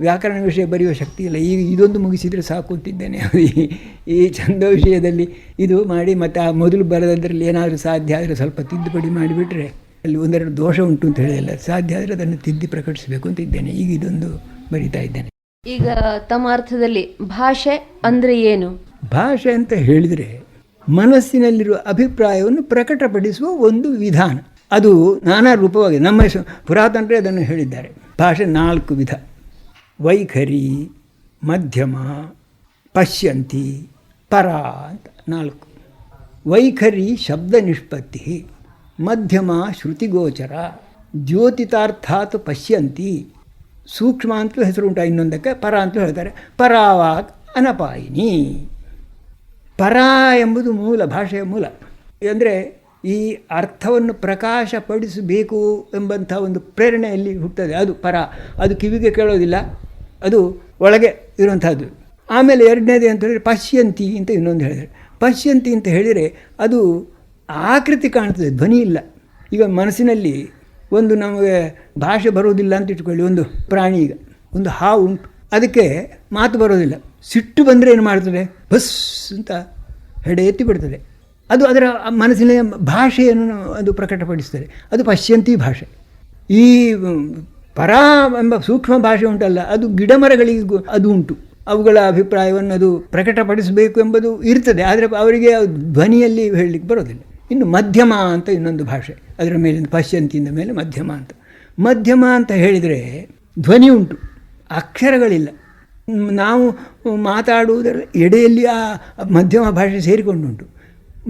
ವ್ಯಾಕರಣ ವಿಷಯ ಬರೆಯುವ ಶಕ್ತಿ ಇಲ್ಲ. ಈಗ ಇದೊಂದು ಮುಗಿಸಿದರೆ ಸಾಕು ಅಂತಿದ್ದೇನೆ. ಈ- ಈ ಚಂದ ವಿಷಯದಲ್ಲಿ ಇದು ಮಾಡಿ ಮತ್ತು ಆ ಮೊದಲು ಬರೆದದ್ರಲ್ಲಿ ಏನಾದರೂ ಸಾಧ್ಯ ಆದರೆ ಸ್ವಲ್ಪ ತಿದ್ದುಪಡಿ ಮಾಡಿಬಿಟ್ರೆ ಅಲ್ಲಿ ಒಂದೆರಡು ದೋಷ ಉಂಟು ಅಂತ ಹೇಳಿದಲ್ಲ ಸಾಧ್ಯ ಆದರೆ ಅದನ್ನು ತಿದ್ದಿ ಪ್ರಕಟಿಸಬೇಕು ಅಂತ ಇದ್ದೇನೆ. ಈಗ ಇದೊಂದು ಬರಿತಾ ಇದ್ದೇನೆ. ಈಗ ತಮ್ಮ ಅರ್ಥದಲ್ಲಿ ಭಾಷೆ ಅಂದರೆ ಏನು? ಭಾಷೆ ಅಂತ ಹೇಳಿದರೆ ಮನಸ್ಸಿನಲ್ಲಿರುವ ಅಭಿಪ್ರಾಯವನ್ನು ಪ್ರಕಟಪಡಿಸುವ ಒಂದು ವಿಧಾನ. ಅದು ನಾನಾ ರೂಪವಾಗಿದೆ ನಮ್ಮ ಪುರಾತನರೇ ಅದನ್ನು ಹೇಳಿದ್ದಾರೆ. ಭಾಷೆ ನಾಲ್ಕು ವಿಧ. ವೈಖರಿ, ಮಧ್ಯಮ, ಪಶ್ಯಂತಿ, ಪರ ಅಂತ ನಾಲ್ಕು. ವೈಖರಿ ಶಬ್ದ ನಿಷ್ಪತ್ತಿ, ಮಧ್ಯಮ ಶ್ರುತಿಗೋಚರ, ದ್ಯೋತಿತಾರ್ಥಾತ್ ಪಶ್ಯಂತಿ. ಸೂಕ್ಷ್ಮ ಅಂತಲೂ ಹೆಸರು ಉಂಟ, ಇನ್ನೊಂದಕ್ಕೆ ಪರ ಅಂತಲೂ ಹೇಳ್ತಾರೆ. ಪರಾವಾಕ್ ಅನಪಾಯಿನಿ. ಪರ ಎಂಬುದು ಮೂಲ, ಭಾಷೆಯ ಮೂಲ. ಅಂದರೆ ಈ ಅರ್ಥವನ್ನು ಪ್ರಕಾಶಪಡಿಸಬೇಕು ಎಂಬಂಥ ಒಂದು ಪ್ರೇರಣೆಯಲ್ಲಿ ಹುಟ್ಟುತ್ತದೆ ಅದು ಪರ, ಅದು ಕಿವಿಗೆ ಕೇಳೋದಿಲ್ಲ, ಅದು ಒಳಗೆ ಇರುವಂಥದ್ದು. ಆಮೇಲೆ ಎರಡನೇದು ಅಂತ ಹೇಳಿದರೆ ಪಶ್ಯಂತಿ ಅಂತ ಇನ್ನೊಂದು ಹೇಳಿದರೆ ಪಶ್ಯಂತಿ ಅಂತ ಹೇಳಿದರೆ ಅದು ಆಕೃತಿ ಕಾಣ್ತದೆ, ಧ್ವನಿ ಇಲ್ಲ. ಈಗ ಮನಸ್ಸಿನಲ್ಲಿ ಒಂದು ನಮಗೆ ಭಾಷೆ ಬರೋದಿಲ್ಲ ಅಂತ ಇಟ್ಕೊಳ್ಳಿ ಒಂದು ಪ್ರಾಣಿ ಈಗ, ಒಂದು ಹಾವು ಉಂಟು. ಅದಕ್ಕೆ ಮಾತು ಬರೋದಿಲ್ಲ ಸಿಟ್ಟು ಬಂದರೆ ಏನು ಮಾಡ್ತದೆ? ಬಸ್ ಅಂತ ಹೆಡೆ ಎತ್ತಿ ಬಿಡ್ತದೆ. ಅದು ಅದರ ಮನಸ್ಸಿನ ಭಾಷೆಯನ್ನು ಅದು ಪ್ರಕಟಪಡಿಸ್ತದೆ. ಅದು ಪಶ್ಯಂತಿ ಭಾಷೆ. ಈ ಪರ ಎಂಬ ಸೂಕ್ಷ್ಮ ಭಾಷೆ ಉಂಟಲ್ಲ, ಅದು ಗಿಡಮರಗಳಿಗೂ ಅದು ಉಂಟು. ಅವುಗಳ ಅಭಿಪ್ರಾಯವನ್ನು ಅದು ಪ್ರಕಟಪಡಿಸಬೇಕು ಎಂಬುದು ಇರ್ತದೆ. ಆದರೆ ಅವರಿಗೆ ಧ್ವನಿಯಲ್ಲಿ ಹೇಳಲಿಕ್ಕೆ ಬರೋದಿಲ್ಲ. ಇನ್ನು ಮಧ್ಯಮ ಅಂತ ಇನ್ನೊಂದು ಭಾಷೆ. ಅದರ ಮೇಲಿಂದ ಪಶ್ಯಂತಿಯಿಂದ ಮೇಲೆ ಮಧ್ಯಮ ಅಂತ. ಮಧ್ಯಮ ಅಂತ ಹೇಳಿದರೆ ಧ್ವನಿ ಉಂಟು. ಅಕ್ಷರಗಳಿಲ್ಲ. ನಾವು ಮಾತಾಡುವುದರ ಎಡೆಯಲ್ಲಿ ಆ ಮಧ್ಯಮ ಭಾಷೆ ಸೇರಿಕೊಂಡುಂಟು.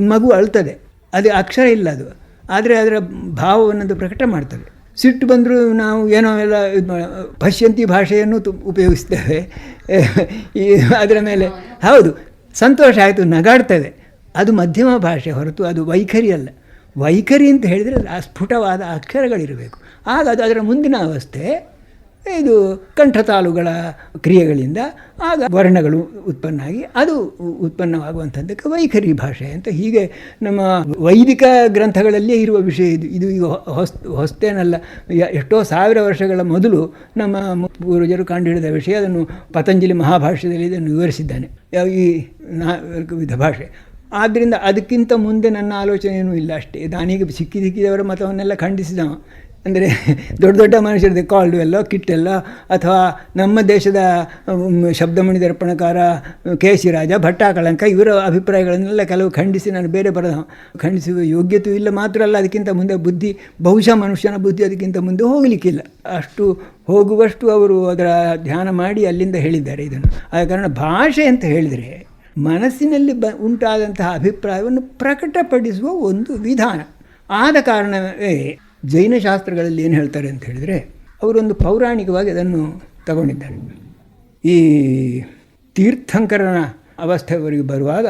ಮಗು ಅಳ್ತದೆ. ಅದು ಅಕ್ಷರ ಇಲ್ಲ ಅದು. ಆದರೆ ಅದರ ಭಾವವನ್ನು ಪ್ರಕಟ ಮಾಡ್ತದೆ. ಸಿಟ್ಟು ಬಂದರೂ ನಾವು ಏನೋ ಎಲ್ಲ ಇದು ಪಶ್ಯಂತಿ ಭಾಷೆಯನ್ನು ತು, ಉಪಯೋಗಿಸ್ತೇವೆ. ಈ ಅದರ ಮೇಲೆ ಹೌದು, ಸಂತೋಷ ಆಯಿತು ನಗಾಡ್ತೇವೆ ಅದು ಮಧ್ಯಮ ಭಾಷೆ ಹೊರತು ಅದು ವೈಖರಿ ಅಲ್ಲ. ವೈಖರಿ ಅಂತ ಹೇಳಿದರೆ ಆ ಸ್ಫುಟವಾದ ಅಕ್ಷರಗಳಿರಬೇಕು. ಆಗ ಅದು ಅದರ ಮುಂದಿನ ಅವಸ್ಥೆ ಇದು ಕಂಠತಾಲುಗಳ ಕ್ರಿಯೆಗಳಿಂದ ಆಗ ವರ್ಣಗಳು ಉತ್ಪನ್ನ ಆಗಿ ಅದು ಉತ್ಪನ್ನವಾಗುವಂಥದ್ದಕ್ಕೆ ವೈಖರಿ ಭಾಷೆ ಅಂತ ಹೀಗೆ ನಮ್ಮ ವೈದಿಕ ಗ್ರಂಥಗಳಲ್ಲೇ ಇರುವ ವಿಷಯ ಇದು. ಇದು ಈಗ ಹೊಸ, ಹೊಸ್ತೇನಲ್ಲ. ಎಷ್ಟೋ ಸಾವಿರ ವರ್ಷಗಳ ಮೊದಲು ನಮ್ಮ ಪೂರ್ವಜರು ಕಂಡುಹಿಡಿದ ವಿಷಯ ಅದನ್ನು ಪತಂಜಲಿ ಮಹಾಭಾಷ್ಯದಲ್ಲಿ ಇದನ್ನು ವಿವರಿಸಿದ್ದಾನೆ. ಈ ನಾಲ್ಕು ವಿಧ ಭಾಷೆ. ಆದ್ದರಿಂದ ಅದಕ್ಕಿಂತ ಮುಂದೆ ನನ್ನ ಆಲೋಚನೆ ಏನೂ ಇಲ್ಲ ಅಷ್ಟೇ. ನಾನೀಗ ಸಿಕ್ಕಿ ಸಿಕ್ಕಿದವರ ಮತವನ್ನೆಲ್ಲ ಖಂಡಿಸಿದವ. ಅಂದರೆ ದೊಡ್ಡ ದೊಡ್ಡ ಮನುಷ್ಯರದ್ದು ಕಾಲ್ಡು ಎಲ್ಲ ಕಿಟ್ಟೆಲ್ಲ ಅಥವಾ ನಮ್ಮ ದೇಶದ ಶಬ್ದಮಣಿ ದರ್ಪಣಕಾರ ಕೆ ಸಿ ರಾಜ, ಭಟ್ಟಾಕಳಂಕ, ಇವರ ಅಭಿಪ್ರಾಯಗಳನ್ನೆಲ್ಲ ಕೆಲವು ಖಂಡಿಸಿ ನಾನು ಬೇರೆ ಬರ, ಖಂಡಿಸುವ ಯೋಗ್ಯತೆ ಇಲ್ಲ ಮಾತ್ರ ಅಲ್ಲ, ಅದಕ್ಕಿಂತ ಮುಂದೆ ಬುದ್ಧಿ, ಬಹುಶಃ ಮನುಷ್ಯನ ಬುದ್ಧಿ ಅದಕ್ಕಿಂತ ಮುಂದೆ ಹೋಗಲಿಕ್ಕಿಲ್ಲ. ಅಷ್ಟು ಹೋಗುವಷ್ಟು ಅವರು ಅದರ ಧ್ಯಾನ ಮಾಡಿ ಅಲ್ಲಿಂದ ಹೇಳಿದ್ದಾರೆ ಇದನ್ನು. ಆದ ಕಾರಣ ಭಾಷೆ ಅಂತ ಹೇಳಿದರೆ ಮನಸ್ಸಿನಲ್ಲಿ ಬ, ಉಂಟಾದಂತಹ ಅಭಿಪ್ರಾಯವನ್ನು ಪ್ರಕಟಪಡಿಸುವ ಒಂದು ವಿಧಾನ. ಆದ ಕಾರಣವೇ ಜೈನ ಶಾಸ್ತ್ರಗಳಲ್ಲಿ ಏನು ಹೇಳ್ತಾರೆ ಅಂತ ಹೇಳಿದರೆ, ಅವರೊಂದು ಪೌರಾಣಿಕವಾಗಿ ಅದನ್ನು ತಗೊಂಡಿದ್ದಾರೆ. ಈ ತೀರ್ಥಂಕರನ ಅವಸ್ಥೆವರೆಗೆ ಬರುವಾಗ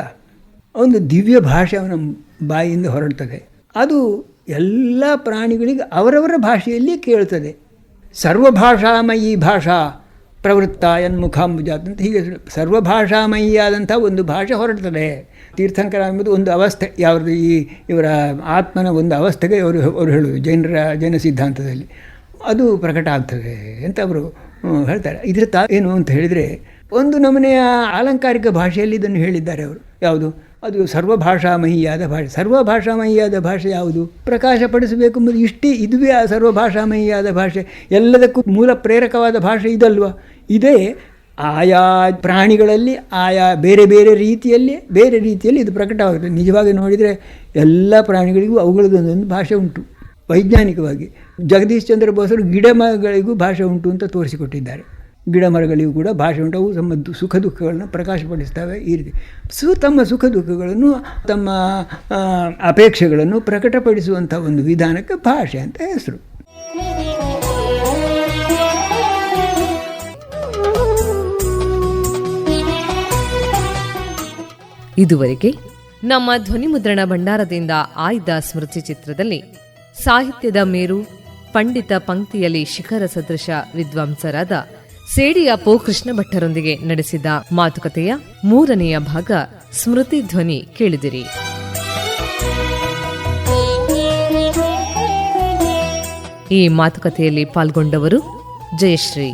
ಒಂದು ದಿವ್ಯ ಭಾಷೆ ಅವನ ಬಾಯಿಯಿಂದ ಹೊರಡ್ತದೆ. ಅದು ಎಲ್ಲ ಪ್ರಾಣಿಗಳಿಗೆ ಅವರವರ ಭಾಷೆಯಲ್ಲಿ ಕೇಳ್ತದೆ. ಸರ್ವಭಾಷಾಮಯಿ ಭಾಷಾ ಪ್ರವೃತ್ತ ಎನ್ಮುಖಾಂಬುಜಾತ್ ಅಂತ ಹೀಗೆ ಸರ್ವಭಾಷಾಮಯಿಯಾದಂಥ ಒಂದು ಭಾಷೆ ಹೊರಡ್ತದೆ. ತೀರ್ಥಂಕರ ಎಂಬುದು ಒಂದು ಅವಸ್ಥೆ, ಯಾವುದು ಈ ಇವರ ಆತ್ಮನ ಒಂದು ಅವಸ್ಥೆಗೆ ಅವರು ಅವರು ಹೇಳುವುದು ಜೈನರ, ಜೈನ ಸಿದ್ಧಾಂತದಲ್ಲಿ. ಅದು ಪ್ರಕಟ ಆಗ್ತದೆ ಅಂತ ಅವರು ಹೇಳ್ತಾರೆ. ಇದರ ತಾ, ಏನು ಅಂತ ಹೇಳಿದರೆ, ಒಂದು ನಮನೆಯ ಅಲಂಕಾರಿಕ ಭಾಷೆಯಲ್ಲಿ ಇದನ್ನು ಹೇಳಿದ್ದಾರೆ ಅವರು. ಯಾವುದು? ಅದು ಸರ್ವಭಾಷಾಮಹಿಯಾದ ಭಾಷೆ. ಸರ್ವಭಾಷಾಮಹಿಯಾದ ಭಾಷೆ ಯಾವುದು? ಪ್ರಕಾಶಪಡಿಸಬೇಕು ಎಂಬುದು ಇಷ್ಟೇ, ಇದುವೇ ಆ ಸರ್ವಭಾಷಾಮಹಿಯಾದ ಭಾಷೆ. ಎಲ್ಲದಕ್ಕೂ ಮೂಲ ಪ್ರೇರಕವಾದ ಭಾಷೆ ಇದಲ್ವ? ಇದೇ ಆಯಾ ಪ್ರಾಣಿಗಳಲ್ಲಿ, ಆಯಾ ಬೇರೆ ಬೇರೆ ರೀತಿಯಲ್ಲಿ ಬೇರೆ ರೀತಿಯಲ್ಲಿ ಇದು ಪ್ರಕಟವಾಗುತ್ತೆ. ನಿಜವಾಗಿ ನೋಡಿದರೆ ಎಲ್ಲ ಪ್ರಾಣಿಗಳಿಗೂ ಅವುಗಳದ್ದೊಂದೊಂದು ಭಾಷೆ ಉಂಟು. ವೈಜ್ಞಾನಿಕವಾಗಿ ಜಗದೀಶ್ ಚಂದ್ರ ಬೋಸರು ಗಿಡ ಮರಗಳಿಗೂ ಭಾಷೆ ಉಂಟು ಅಂತ ತೋರಿಸಿಕೊಟ್ಟಿದ್ದಾರೆ. ಗಿಡ ಮರಗಳಿಗೂ ಕೂಡ ಭಾಷೆ ಉಂಟು. ಅವು ತಮ್ಮ ಸುಖ ದುಃಖಗಳನ್ನು ಪ್ರಕಾಶಪಡಿಸ್ತವೆ ಈ ರೀತಿ. ಸು, ತಮ್ಮ ಸುಖ ದುಃಖಗಳನ್ನು, ತಮ್ಮ ಅಪೇಕ್ಷೆಗಳನ್ನು ಪ್ರಕಟಪಡಿಸುವಂಥ ಒಂದು ವಿಧಾನಕ್ಕೆ ಭಾಷೆ ಅಂತ ಹೆಸರು. ಇದುವರೆಗೆ ನಮ್ಮ ಧ್ವನಿಮುದ್ರಣ ಭಂಡಾರದಿಂದ ಆಯ್ದ ಸ್ಮೃತಿ ಚಿತ್ರದಲ್ಲಿ ಸಾಹಿತ್ಯದ ಮೇರು, ಪಂಡಿತ ಪಂಕ್ತಿಯಲ್ಲಿ ಶಿಖರ ಸದೃಶ ವಿದ್ವಾಂಸರಾದ ಸೇಡಿಯ ಪೋ ಕೃಷ್ಣ ಭಟ್ಟರೊಂದಿಗೆ ನಡೆಸಿದ ಮಾತುಕತೆಯ ಮೂರನೆಯ ಭಾಗ ಸ್ಮೃತಿ ಧ್ವನಿ ಕೇಳಿದಿರಿ. ಈ ಮಾತುಕತೆಯಲ್ಲಿ ಪಾಲ್ಗೊಂಡವರು ಜಯಶ್ರೀ.